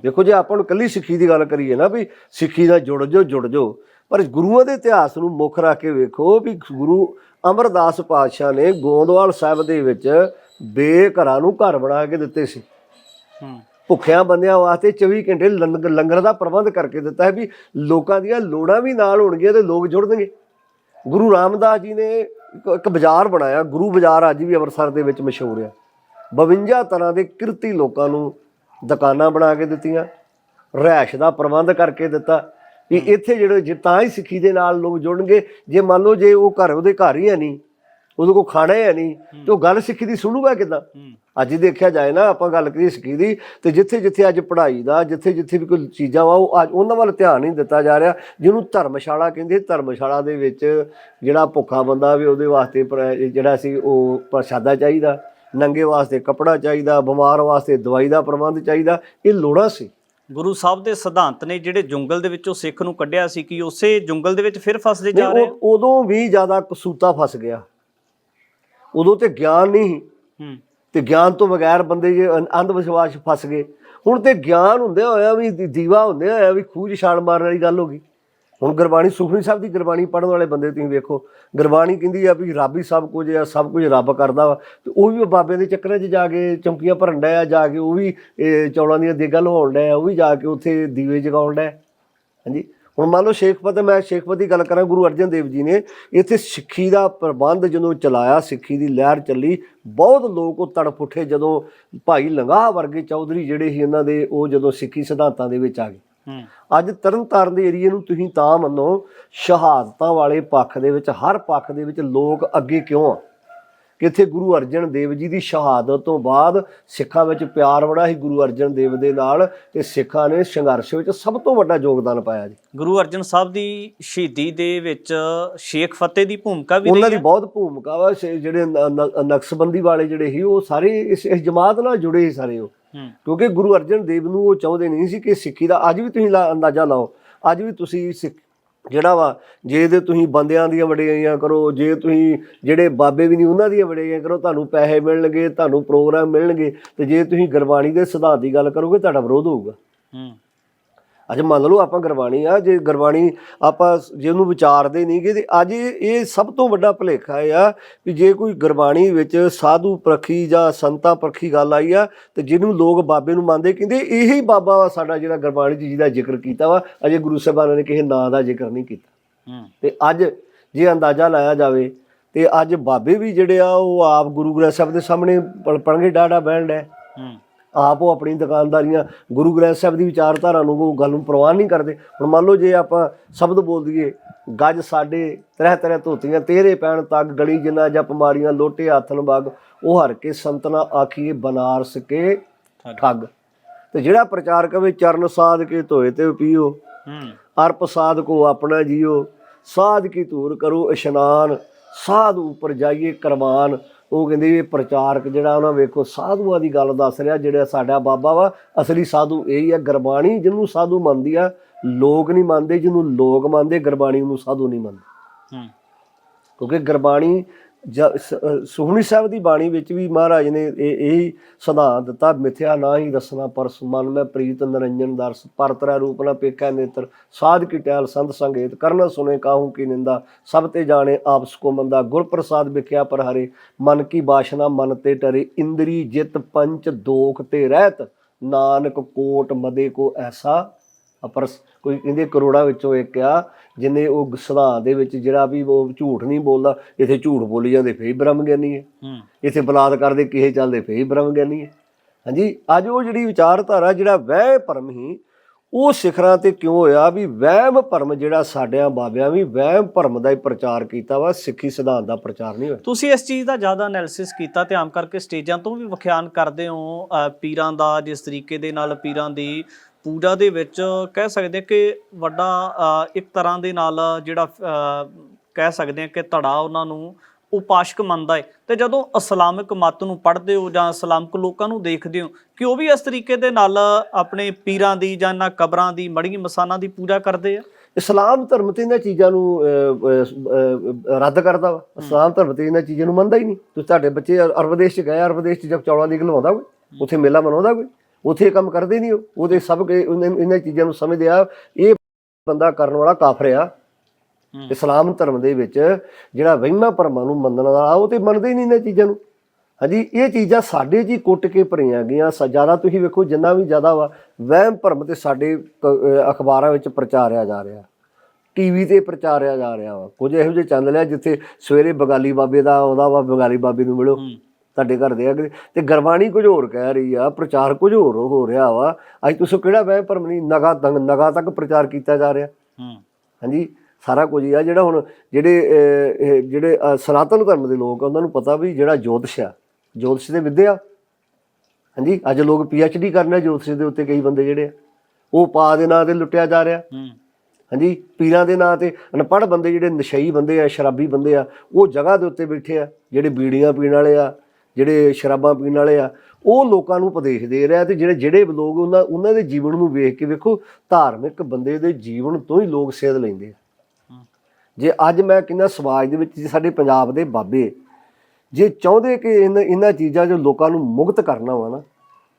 ਦੇਖੋ ਜੇ ਆਪਾਂ ਨੂੰ ਕੱਲੀ ਸਿੱਖੀ ਦੀ ਗੱਲ ਕਰੀਏ ਨਾ ਵੀ ਸਿੱਖੀ ਦਾ ਜੁੜ ਜੋ ਜੁੜ ਜੋ ਪਰ ਗੁਰੂਆਂ ਦੇ ਇਤਿਹਾਸ ਨੂੰ ਮੁੱਖ ਰੱਖ ਕੇ ਵੇਖੋ ਵੀ ਗੁਰੂ ਅਮਰਦਾਸ ਪਾਤਸ਼ਾਹ ਨੇ ਗੋਦਵਾਲ ਸਾਹਿਬ ਦੇ ਵਿੱਚ ਬੇਘਰਾਂ ਨੂੰ ਘਰ ਬਣਾ ਕੇ ਦਿੱਤੇ ਸੀ। ਭੁੱਖਿਆਂ ਬੰਦਿਆਂ ਵਾਸਤੇ 24 ਘੰਟੇ ਲੰਗਰ ਦਾ ਪ੍ਰਬੰਧ ਕਰਕੇ ਦਿੱਤਾ ਹੈ ਵੀ ਲੋਕਾਂ ਦੀਆਂ ਲੋੜਾਂ ਵੀ ਨਾਲ ਹੋਣਗੀਆਂ ਤੇ ਲੋਕ ਜੁੜਨਗੇ। ਗੁਰੂ ਰਾਮਦਾਸ ਜੀ ਨੇ ਇੱਕ ਬਾਜ਼ਾਰ ਬਣਾਇਆ ਗੁਰੂ ਬਾਜ਼ਾਰ ਅੱਜ ਵੀ ਅੰਮ੍ਰਿਤਸਰ ਦੇ ਵਿੱਚ ਮਸ਼ਹੂਰ ਹੈ 52 ਤਰ੍ਹਾਂ ਦੇ ਕਿਰਤੀ ਲੋਕਾਂ ਨੂੰ ਦੁਕਾਨਾਂ ਬਣਾ ਕੇ ਦਿੱਤੀਆਂ ਰਹਿائش ਦਾ ਪ੍ਰਬੰਧ ਕਰਕੇ ਦਿੱਤਾ। ਵੀ ਇੱਥੇ ਜਿਹੜੇ ਜੇ ਤਾਂ ਹੀ ਸਿੱਖੀ ਦੇ ਨਾਲ ਲੋਕ ਜੁੜਨਗੇ ਜੇ ਮੰਨ ਲਓ ਜੇ ਉਹ ਘਰ ਉਹਦੇ ਘਰ ਹੀ ਹੈ ਨਹੀਂ ਉਹਦੇ ਕੋਲ ਖਾਣਾ ਹੀ ਨਹੀਂ ਤੇ ਉਹ ਗੱਲ ਸਿੱਖੀ ਦੀ ਸੁਣੂਗਾ ਕਿੱਦਾਂ? ਅੱਜ ਦੇਖਿਆ ਜਾਏ ਨਾ ਆਪਾਂ ਗੱਲ ਕਰੀਏ ਸਿੱਖੀ ਦੀ ਤੇ ਜਿੱਥੇ ਜਿੱਥੇ ਅੱਜ ਪੜ੍ਹਾਈ ਦਾ ਜਿੱਥੇ ਜਿੱਥੇ ਵੀ ਕੋਈ ਚੀਜ਼ਾਂ ਵਾ ਉਹ ਅੱਜ ਉਹਨਾਂ ਵੱਲ ਧਿਆਨ ਨਹੀਂ ਦਿੱਤਾ ਜਾ ਰਿਹਾ ਜਿਹਨੂੰ ਧਰਮਸ਼ਾਲਾ ਕਹਿੰਦੇ ਧਰਮਸ਼ਾਲਾ ਦੇ ਵਿੱਚ ਜਿਹੜਾ ਭੁੱਖਾ ਬੰਦਾ ਵੀ ਉਹਦੇ ਵਾਸਤੇ ਜਿਹੜਾ ਸੀ ਉਹ ਪ੍ਰਸ਼ਾਦਾ ਚਾਹੀਦਾ ਨੰਗੇ ਵਾਸਤੇ ਕੱਪੜਾ ਚਾਹੀਦਾ ਬਿਮਾਰ ਵਾਸਤੇ ਦਵਾਈ ਦਾ ਪ੍ਰਬੰਧ ਚਾਹੀਦਾ ਇਹ ਲੋੜਾਂ ਸੀ। ਗੁਰੂ ਸਾਹਿਬ ਦੇ ਸਿਧਾਂਤ ਨੇ ਜਿਹੜੇ ਜੰਗਲ ਦੇ ਵਿੱਚੋਂ ਸਿੱਖ ਨੂੰ ਕੱਢਿਆ ਸੀ ਕਿ ਉਸੇ ਜੰਗਲ ਦੇ ਵਿੱਚ ਫਿਰ ਫਸਦੇ ਜਾ ਰਹੇ ਉਦੋਂ ਵੀ ਜ਼ਿਆਦਾ ਕਸੂਤਾ ਫਸ ਗਿਆ। ਉਦੋਂ ਤੇ ਗਿਆਨ ਨਹੀਂ। ਹੂੰ। ਤੇ ਗਿਆਨ ਤੋਂ ਬਗੈਰ ਬੰਦੇ ਜੇ ਅੰਧ- ਵਿਸ਼ਵਾਸ ਫਸ ਗਏ। ਹੁਣ ਤੇ ਗਿਆਨ ਹੁੰਦੇ ਹੋਇਆ ਵੀ ਦੀਵਾ ਹੁੰਦੇ ਹੋਇਆ ਵੀ ਖੂਜ ਛਾਲ ਮਾਰਨ ਵਾਲੀ ਗੱਲ ਹੋ ਗਈ। ਹੁਣ ਗੁਰਬਾਣੀ ਸੁਖਮਨੀ ਸਾਹਿਬ ਦੀ ਗੁਰਬਾਣੀ ਪੜਨ ਵਾਲੇ ਬੰਦੇ ਤੁਸੀਂ ਵੇਖੋ ਗੁਰਬਾਣੀ ਕਹਿੰਦੀ ਆ ਵੀ ਰੱਬ ਹੀ ਸਭ ਕੁਝ ਆ ਸਭ ਕੁਝ ਰੱਬ ਕਰਦਾ ਵਾ। ਤੇ ਉਹ ਵੀ ਬਾਬੇ ਦੇ ਚੱਕਰਾਂ 'ਚ ਜਾ ਕੇ ਚੌਂਕੀਆਂ ਭਰਨ ਡਿਆ ਆ ਜਾ ਕੇ ਉਹ ਵੀ ਇਹ, ਚੌਲਾਂ ਦੀਆਂ ਦੇਗਾਂ ਲਵਾਉਣ ਡਿਆ ਉਹ ਵੀ ਜਾ ਕੇ ਉੱਥੇ ਦੀਵੇ ਜਗਾਉਣ ਡਿਆ। ਹਾਂਜੀ? ਹੁਣ ਮੰਨ ਲਓ ਸ਼ੇਖਪਤ ਮੈਂ ਸ਼ੇਖਪਤ ਦੀ ਗੱਲ ਕਰਾਂ ਗੁਰੂ ਅਰਜਨ ਦੇਵ ਜੀ ਨੇ ਇੱਥੇ ਸਿੱਖੀ ਦਾ ਪ੍ਰਬੰਧ ਜਦੋਂ ਚਲਾਇਆ ਸਿੱਖੀ ਦੀ ਲਹਿਰ ਚੱਲੀ ਬਹੁਤ ਲੋਕ ਉਹ ਤੜਫ ਉੱਠੇ ਜਦੋਂ ਭਾਈ ਲੰਗਾਹ ਵਰਗੇ ਚੌਧਰੀ ਜਿਹੜੇ ਸੀ ਇਹਨਾਂ ਦੇ ਉਹ ਜਦੋਂ ਸਿੱਖੀ ਸਿਧਾਂਤਾਂ ਦੇ ਵਿੱਚ ਆ ਗਏ। ਅੱਜ ਤਰਨਤਾਰਨ ਦੇ ਏਰੀਏ ਨੂੰ ਤੁਸੀਂ ਤਾਂ ਮੰਨੋ ਸ਼ਹਾਦਤਾਂ ਵਾਲੇ ਪੱਖ ਦੇ ਵਿੱਚ ਹਰ ਪੱਖ ਦੇ ਵਿੱਚ ਲੋਕ ਅੱਗੇ ਕਿਉਂ ਆ? ਇੱਥੇ ਗੁਰੂ ਅਰਜਨ ਦੇਵ ਜੀ ਦੀ ਸ਼ਹਾਦਤ ਤੋਂ ਬਾਅਦ ਸਿੱਖਾਂ ਵਿੱਚ ਪਿਆਰ ਬੜਾ ਸੀ ਗੁਰੂ ਅਰਜਨ ਦੇਵ ਦੇ ਨਾਲ ਤੇ ਸਿੱਖਾਂ ਨੇ ਸੰਘਰਸ਼ ਵਿੱਚ ਸਭ ਤੋਂ ਵੱਡਾ ਯੋਗਦਾਨ ਪਾਇਆ ਜੀ। ਗੁਰੂ ਅਰਜਨ ਸਾਹਿਬ ਦੀ ਸ਼ਹੀਦੀ ਦੇ ਵਿੱਚ ਸ਼ੇਖ ਫਤਿਹ ਦੀ ਭੂਮਿਕਾ ਵੀ ਉਹਨਾਂ ਦੀ ਹੈ? ਬਹੁਤ ਭੂਮਿਕਾ ਵਾ ਜਿਹੜੇ ਨਕਸਬੰਦੀ ਵਾਲੇ ਜਿਹੜੇ ਸੀ ਉਹ ਸਾਰੇ ਇਸ ਜਮਾਤ ਨਾਲ ਜੁੜੇ ਸੀ ਸਾਰੇ ਉਹ। ਹੂੰ ਕਿਉਂਕਿ ਗੁਰੂ ਅਰਜਨ ਦੇਵ ਨੂੰ ਉਹ ਚਾਹੁੰਦੇ ਨਹੀਂ ਸੀ ਕਿ ਸਿੱਖੀ ਦਾ ਅੱਜ ਵੀ ਤੁਸੀਂ ਅੰਦਾਜ਼ਾ ਲਾਓ। ਅੱਜ ਵੀ ਤੁਸੀਂ ਸਿੱਖ ਜਿਹੜਾ ਵਾ ਜੇ ਤੇ ਤੁਸੀਂ ਬੰਦਿਆਂ ਦੀਆਂ ਵਡਿਆਈਆਂ ਕਰੋ ਜੇ ਤੁਸੀਂ ਜਿਹੜੇ ਬਾਬੇ ਵੀ ਨਹੀਂ ਉਹਨਾਂ ਦੀਆਂ ਵਡਿਆਈਆਂ ਕਰੋ ਤੁਹਾਨੂੰ ਪੈਸੇ ਮਿਲਣਗੇ ਤੁਹਾਨੂੰ ਪ੍ਰੋਗਰਾਮ ਮਿਲਣਗੇ ਤੇ ਜੇ ਤੁਸੀਂ ਗੁਰਬਾਣੀ ਦੇ ਸਿਧਾਂਤ ਦੀ ਗੱਲ ਕਰੋਗੇ ਤੁਹਾਡਾ ਵਿਰੋਧ ਹੋਊਗਾ। ਹੂੰ। ਅੱਜ ਮੰਨ ਲਓ ਆਪਾਂ ਗੁਰਬਾਣੀ ਆ ਜੇ ਗੁਰਬਾਣੀ ਆਪਾਂ ਜੇ ਉਹਨੂੰ ਵਿਚਾਰਦੇ ਨਹੀਂਗੇ ਤੇ ਅੱਜ ਇਹ ਸਭ ਤੋਂ ਵੱਡਾ ਭੁਲੇਖਾ ਆ ਵੀ ਜੇ ਕੋਈ ਗੁਰਬਾਣੀ ਵਿੱਚ ਸਾਧੂ ਪ੍ਰਖੀ ਜਾਂ ਸੰਤਾ ਪ੍ਰਖੀ ਗੱਲ ਆਈ ਆ ਤੇ ਜਿਹਨੂੰ ਲੋਕ ਬਾਬੇ ਨੂੰ ਮੰਨਦੇ ਕਹਿੰਦੇ ਇਹੀ ਬਾਬਾ ਵਾ ਸਾਡਾ ਜਿਹੜਾ ਗੁਰਬਾਣੀ 'ਚ ਜਿਹਦਾ ਜ਼ਿਕਰ ਕੀਤਾ ਵਾ ਅਜੇ ਗੁਰੂ ਸਾਹਿਬਾਨ ਨੇ ਕਿਸੇ ਨਾਂ ਦਾ ਜ਼ਿਕਰ ਨਹੀਂ ਕੀਤਾ। ਤੇ ਅੱਜ ਜੇ ਅੰਦਾਜ਼ਾ ਲਾਇਆ ਜਾਵੇ ਤੇ ਅੱਜ ਬਾਬੇ ਵੀ ਜਿਹੜੇ ਆ ਉਹ ਆਪ ਗੁਰੂ ਗ੍ਰੰਥ ਸਾਹਿਬ ਦੇ ਸਾਹਮਣੇ ਪੜ- ਪੜ੍ਹਨਗੇ ਡਾਡਾ ਬਹਿਣ ਡੈ ਹੂੰ। ਆਪ ਉਹ ਆਪਣੀ ਦੁਕਾਨਦਾਰੀਆਂ ਗੁਰੂ ਗ੍ਰੰਥ ਸਾਹਿਬ ਦੀ ਵਿਚਾਰਧਾਰਾ ਨੂੰ ਉਹ ਗੱਲ ਨੂੰ ਪ੍ਰਵਾਨ ਨਹੀਂ ਕਰਦੇ। ਹੁਣ ਮੰਨ ਲਓ ਜੇ ਆਪਾਂ ਸ਼ਬਦ ਬੋਲ ਦਈਏ ਗੱਜ ਸਾਡੇ ਤਰ੍ਹਾਂ ਤਰ੍ਹਾਂ ਧੋਤੀਆਂ ਤੇਰੇ ਪੈਣ ਤੱਕ ਗਲੀ ਜਿੰਨਾ ਜਪ ਮਾਰੀਆਂ ਲੋਟੇ ਹੱਥ ਲੰਬਗ ਉਹ ਹਰ ਕੇ ਸੰਤਨਾ ਆਖੀਏ ਬਨਾਰਸ ਕੇ ਠੱਗ। ਤੇ ਜਿਹੜਾ ਪ੍ਰਚਾਰ ਕਵੇ ਚਰਨ ਸਾਧ ਕੇ ਧੋਏ ਤੇ ਪੀਓ ਹੂੰ। ਅਰਪ ਸਾਧ ਕੋ ਆਪਣਾ ਜੀਓ ਸਾਧ ਕੀ ਧੂਰ ਕਰੋ ਇਸ਼ਨਾਨ ਸਾਧ ਉੱਪਰ ਜਾਈਏ ਕਰਮਾਨ। ਉਹ ਕਹਿੰਦੇ ਵੀ ਪ੍ਰਚਾਰਕ ਜਿਹੜਾ ਉਹਨਾਂ ਵੇਖੋ ਸਾਧੂਆਂ ਦੀ ਗੱਲ ਦੱਸ ਰਿਹਾ ਜਿਹੜਾ ਸਾਡਾ ਬਾਬਾ ਵਾ ਅਸਲੀ ਸਾਧੂ ਇਹ ਹੀ ਆ ਗੁਰਬਾਣੀ ਜਿਹਨੂੰ ਸਾਧੂ ਮੰਨਦੀ ਆ ਲੋਕ ਨਹੀਂ ਮੰਨਦੇ ਜਿਹਨੂੰ ਲੋਕ ਮੰਨਦੇ ਗੁਰਬਾਣੀ ਨੂੰ ਸਾਧੂ ਨਹੀਂ ਮੰਨਦੇ। ਹੂੰ। ਕਿਉਂਕਿ ਗੁਰਬਾਣੀ ਜ- ਸ- ਅਹ ਸਾਹਿਬ ਦੀ ਬਾਣੀ ਵਿੱਚ ਵੀ ਮਹਾਰਾਜ ਨੇ ਇਹ ਇਹ ਸਿਧਾਂਤ ਦਿੱਤਾ, ਮਿਥਿਆ ਨਾ ਹੀ ਰਸਨਾ ਪਰਸ ਮਨ, ਮੈਂ ਪ੍ਰੀਤ ਨਿਰੰਜਨ ਦਰਸ ਪਰਤਰਾ ਰੂਪ ਨਾ ਪੇਖੈ ਨੇਤਰ, ਸਾਧ ਕੀ ਟਹਿਲ ਸੰਤ ਸੰਗੇਤ, ਕਰਨ ਸੁਨੇ ਕਾਹੂ ਕੀ ਨਿੰਦਾ, ਸਭ ਤੇ ਜਾਣੇ ਆਪਸ ਕੋ ਮੰਦਾ, ਗੁਰ ਪ੍ਰਸਾਦ ਵਿਖਿਆ ਪਰ ਹਰੇ, ਮਨ ਕੀ ਬਾਸ਼ਨਾ ਮਨ ਤੇ ਟਰੇ, ਇੰਦਰੀ ਜਿਤ ਪੰਚ ਦੋਖ ਤੇ ਰਹਿਤ, ਨਾਨਕ ਕੋਟ ਮਦੇ ਕੋ ਐਸਾ ਅਪਰਸ। ਕੋਈ ਕਹਿੰਦੇ ਕਰੋੜਾਂ ਵਿੱਚੋਂ ਇੱਕ ਆ ਜਿਨੇ ਉਹ ਸਿਧਾਂਤ ਦੇ ਵਿੱਚ ਜਿਹੜਾ ਵੀ ਉਹ ਝੂਠ ਨਹੀਂ ਬੋਲਦਾ ਇੱਥੇ ਝੂਠ ਬੋਲੀ ਜਾਂਦੇ ਫੇਰ ਬ੍ਰਹਮ ਗਿਆਨੀ ਹੈ। ਇੱਥੇ ਬਲਾਦ ਕਰਦੇ ਕਿਸੇ ਚੱਲਦੇ ਫੇਰ ਬ੍ਰਹਮ ਗਿਆਨੀ ਹੈ। ਹਾਂਜੀ ਅੱਜ ਉਹ ਜਿਹੜੀ ਵਿਚਾਰਧਾਰਾ ਜਿਹੜਾ ਵਹਿ ਭਰਮ ਹੀ ਉਹ ਸਿਖਰਾਂ ਤੇ ਕਿਉਂ ਹੋਇਆ ਵੀ ਵਹਿਮ ਭਰਮ ਜਿਹੜਾ ਸਾਡਿਆਂ ਬਾਬਿਆਂ ਵੀ ਵਹਿਮ ਭਰਮ ਦਾ ਹੀ ਪ੍ਰਚਾਰ ਕੀਤਾ ਵਾ ਸਿੱਖੀ ਸਿਧਾਂਤ ਦਾ ਪ੍ਰਚਾਰ ਨਹੀਂ ਹੋਇਆ। ਤੁਸੀਂ ਇਸ ਚੀਜ਼ ਦਾ ਜ਼ਿਆਦਾ ਐਨਾਲਿਸਿਸ ਕੀਤਾ ਤੇ ਆਮ ਕਰਕੇ ਸਟੇਜਾਂ ਤੋਂ ਵੀ ਵਿਖਿਆਨ ਕਰਦੇ ਹੋ ਪੀਰਾਂ ਦਾ ਜਿਸ ਤਰੀਕੇ ਦੇ ਨਾਲ ਪੀਰਾਂ ਦੀ ਪੂਜਾ ਦੇ ਵਿੱਚ ਕਹਿ ਸਕਦੇ ਕਿ ਵੱਡਾ ਇੱਕ ਤਰ੍ਹਾਂ ਦੇ ਨਾਲ ਜਿਹੜਾ ਕਹਿ ਸਕਦੇ ਹਾਂ ਕਿ ਧੜਾ ਉਹਨਾਂ ਨੂੰ ਉਪਾਸ਼ਕ ਮੰਨਦਾ ਹੈ ਤੇ ਜਦੋਂ ਇਸਲਾਮਿਕ ਮਤ ਨੂੰ ਪੜ੍ਹਦੇ ਹੋ ਜਾਂ ਇਸਲਾਮਿਕ ਲੋਕਾਂ ਨੂੰ ਦੇਖਦੇ ਹੋ ਕਿ ਉਹ ਵੀ ਇਸ ਤਰੀਕੇ ਦੇ ਨਾਲ ਆਪਣੇ ਪੀਰਾਂ ਦੀ ਜਾਂ ਇਹਨਾਂ ਕਬਰਾਂ ਦੀ ਮੜੀ ਮਸਾਨਾ ਦੀ ਪੂਜਾ ਕਰਦੇ ਆ? ਇਸਲਾਮ ਧਰਮ ਤੇ ਇਹਨਾਂ ਚੀਜ਼ਾਂ ਨੂੰ ਰੱਦ ਕਰਦਾ ਵਾ। ਇਸਲਾਮ ਧਰਮ ਤੇ ਇਹਨਾਂ ਚੀਜ਼ਾਂ ਨੂੰ ਮੰਨਦਾ ਹੀ ਨਹੀਂ। ਤੁਸੀਂ ਤੁਹਾਡੇ ਬੱਚੇ ਅਰ- ਅਰਬ ਦੇਸ਼ ਚ ਗਏ ਅਰਬ ਦੇਸ਼ ਚ ਜਦ ਚੌਲਾਂ ਦੀ ਗਲਵਾਉਂਦਾ ਕੋਈ? ਉੱਥੇ ਮੇਲਾ ਮਨਾਉਂਦਾ ਕੋਈ? ਉੱਥੇ ਕੰਮ ਕਰਦੇ ਨਹੀਂ ਉਹ। ਉਹਦੇ ਸਭ ਇਹਨਾਂ ਚੀਜ਼ਾਂ ਨੂੰ ਸਮਝਦੇ ਆ। ਇਹ ਬੰਦਾ ਕਰਨ ਵਾਲਾ ਕਾਫਰ ਆ। ਇਸਲਾਮ ਧਰਮ ਦੇ ਵਿੱਚ ਜਿਹੜਾ ਵਹਿਮਾਂ ਭਰਮਾਂ ਨੂੰ ਮੰਨਣ ਵਾਲਾ ਉਹ ਤੇ ਮੰਨਦੇ ਹੀ ਨਹੀਂ ਇਹਨਾਂ ਚੀਜ਼ਾਂ ਨੂੰ। ਹਾਂਜੀ ਇਹ ਚੀਜ਼ਾਂ ਸਾਡੇ ਹੀ ਕੁੱਟ ਕੇ ਭਰੀਆਂ ਗਈਆਂ। ਜ਼ਿਆਦਾ ਤੁਸੀਂ ਵੇਖੋ ਜਿੰਨਾ ਵੀ ਜ਼ਿਆਦਾ ਵਾ ਵਹਿਮ ਭਰਮ ਤੇ ਸਾਡੇ ਅਖਬਾਰਾਂ ਵਿੱਚ ਪ੍ਰਚਾਰਿਆ ਜਾ ਰਿਹਾ। ਟੀਵੀ ਤੇ ਪ੍ਰਚਾਰਿਆ ਜਾ ਰਿਹਾ ਵਾ। ਕੁਝ ਇਹੋ ਜਿਹੇ ਚੈਨਲ ਆ ਜਿੱਥੇ ਸਵੇਰੇ ਬਗਾਲੀ ਬਾਬੇ ਦਾ ਆਉਂਦਾ ਵਾ ਬਗਾਲੀ ਬਾਬੇ ਨੂੰ ਮਿਲੋ। ਤੁਹਾਡੇ ਘਰ ਦੇ ਅੱਗੇ। ਤੇ ਗਰਬਾਣੀ ਕੁਝ ਹੋਰ ਕਹਿ ਰਹੀ ਆ ਪ੍ਰਚਾਰ ਕੁਝ ਹੋਰ ਹੋ ਰਿਹਾ ਵਾ। ਅੱਜ ਤੁਸੀਂ ਕਿਹੜਾ ਭਰਮ ਨਹੀਂ ਨਗਾ ਤੱਕ ਨਗਾ ਤੱਕ ਪ੍ਰਚਾਰ ਕੀਤਾ ਜਾ ਰਿਹਾ। ਹੂੰ। ਹਾਂਜੀ ਸਾਰਾ ਕੁਝ ਹੀ ਆ ਜਿਹੜਾ ਹੁਣ ਜਿਹੜੇ ਜਿਹੜੇ ਸਨਾਤਨ ਧਰਮ ਦੇ ਲੋਕ ਆ ਉਹਨਾਂ ਨੂੰ ਪਤਾ ਵੀ ਜਿਹੜਾ ਜੋਤਿਸ਼ ਆ ਜੋਤਿਸ਼ ਦੇ ਵਿਦਿਆ। ਹਾਂਜੀ ਅੱਜ ਲੋਕ ਡੀ ਕਰਨੇ ਜੋਤਿਸ਼ ਦੇ ਉੱਤੇ ਕਈ ਬੰਦੇ ਜਿਹੜੇ ਆ। ਉਹ ਪਾ ਦੇ ਨਾਂ ਤੇ ਲੁੱਟਿਆ ਜਾ ਰਿਹਾ। ਹੂੰ। ਹਾਂਜੀ ਪੀਰਾਂ ਦੇ ਨਾਂ ਤੇ ਅਨਪੜ੍ਹ ਬੰਦੇ ਜਿਹੜੇ ਨਸ਼ਈ ਬੰਦੇ ਆ ਸ਼ਰਾਬੀ ਬੰਦੇ ਆ ਉਹ ਜਗ੍ਹਾ ਦੇ ਉੱਤੇ ਬੈਠੇ ਆ ਜਿਹੜੇ ਬੀੜੀਆਂ ਪੀਣ ਵਾਲੇ ਆ ਜਿਹੜੇ ਸ਼ਰਾਬਾਂ ਪੀਣ ਵਾਲੇ ਆ ਉਹ ਲੋਕਾਂ ਨੂੰ ਉਪਦੇਸ਼ ਦੇ ਰਿਹਾ ਤੇ ਜਿਹੜੇ ਜਿਹੜੇ ਲੋਕ ਉਹਨਾਂ ਉਹਨਾਂ ਦੇ ਜੀਵਨ ਨੂੰ ਵੇਖ ਕੇ ਵੇਖੋ ਧਾਰਮਿਕ ਬੰਦੇ ਦੇ ਜੀਵਨ ਤੋਂ ਹੀ ਲੋਕ ਸੇਧ ਲੈਂਦੇ ਆ। ਜੇ ਅੱਜ ਮੈਂ ਕਹਿੰਦਾ ਸਮਾਜ ਦੇ ਵਿੱਚ ਜੇ ਸਾਡੇ ਪੰਜਾਬ ਦੇ ਬਾਬੇ ਜੇ ਚਾਹੁੰਦੇ ਕਿ ਇਹਨਾਂ ਚੀਜ਼ਾਂ 'ਚੋਂ ਲੋਕਾਂ ਨੂੰ ਮੁਕਤ ਕਰਨਾ ਵਾ ਨਾ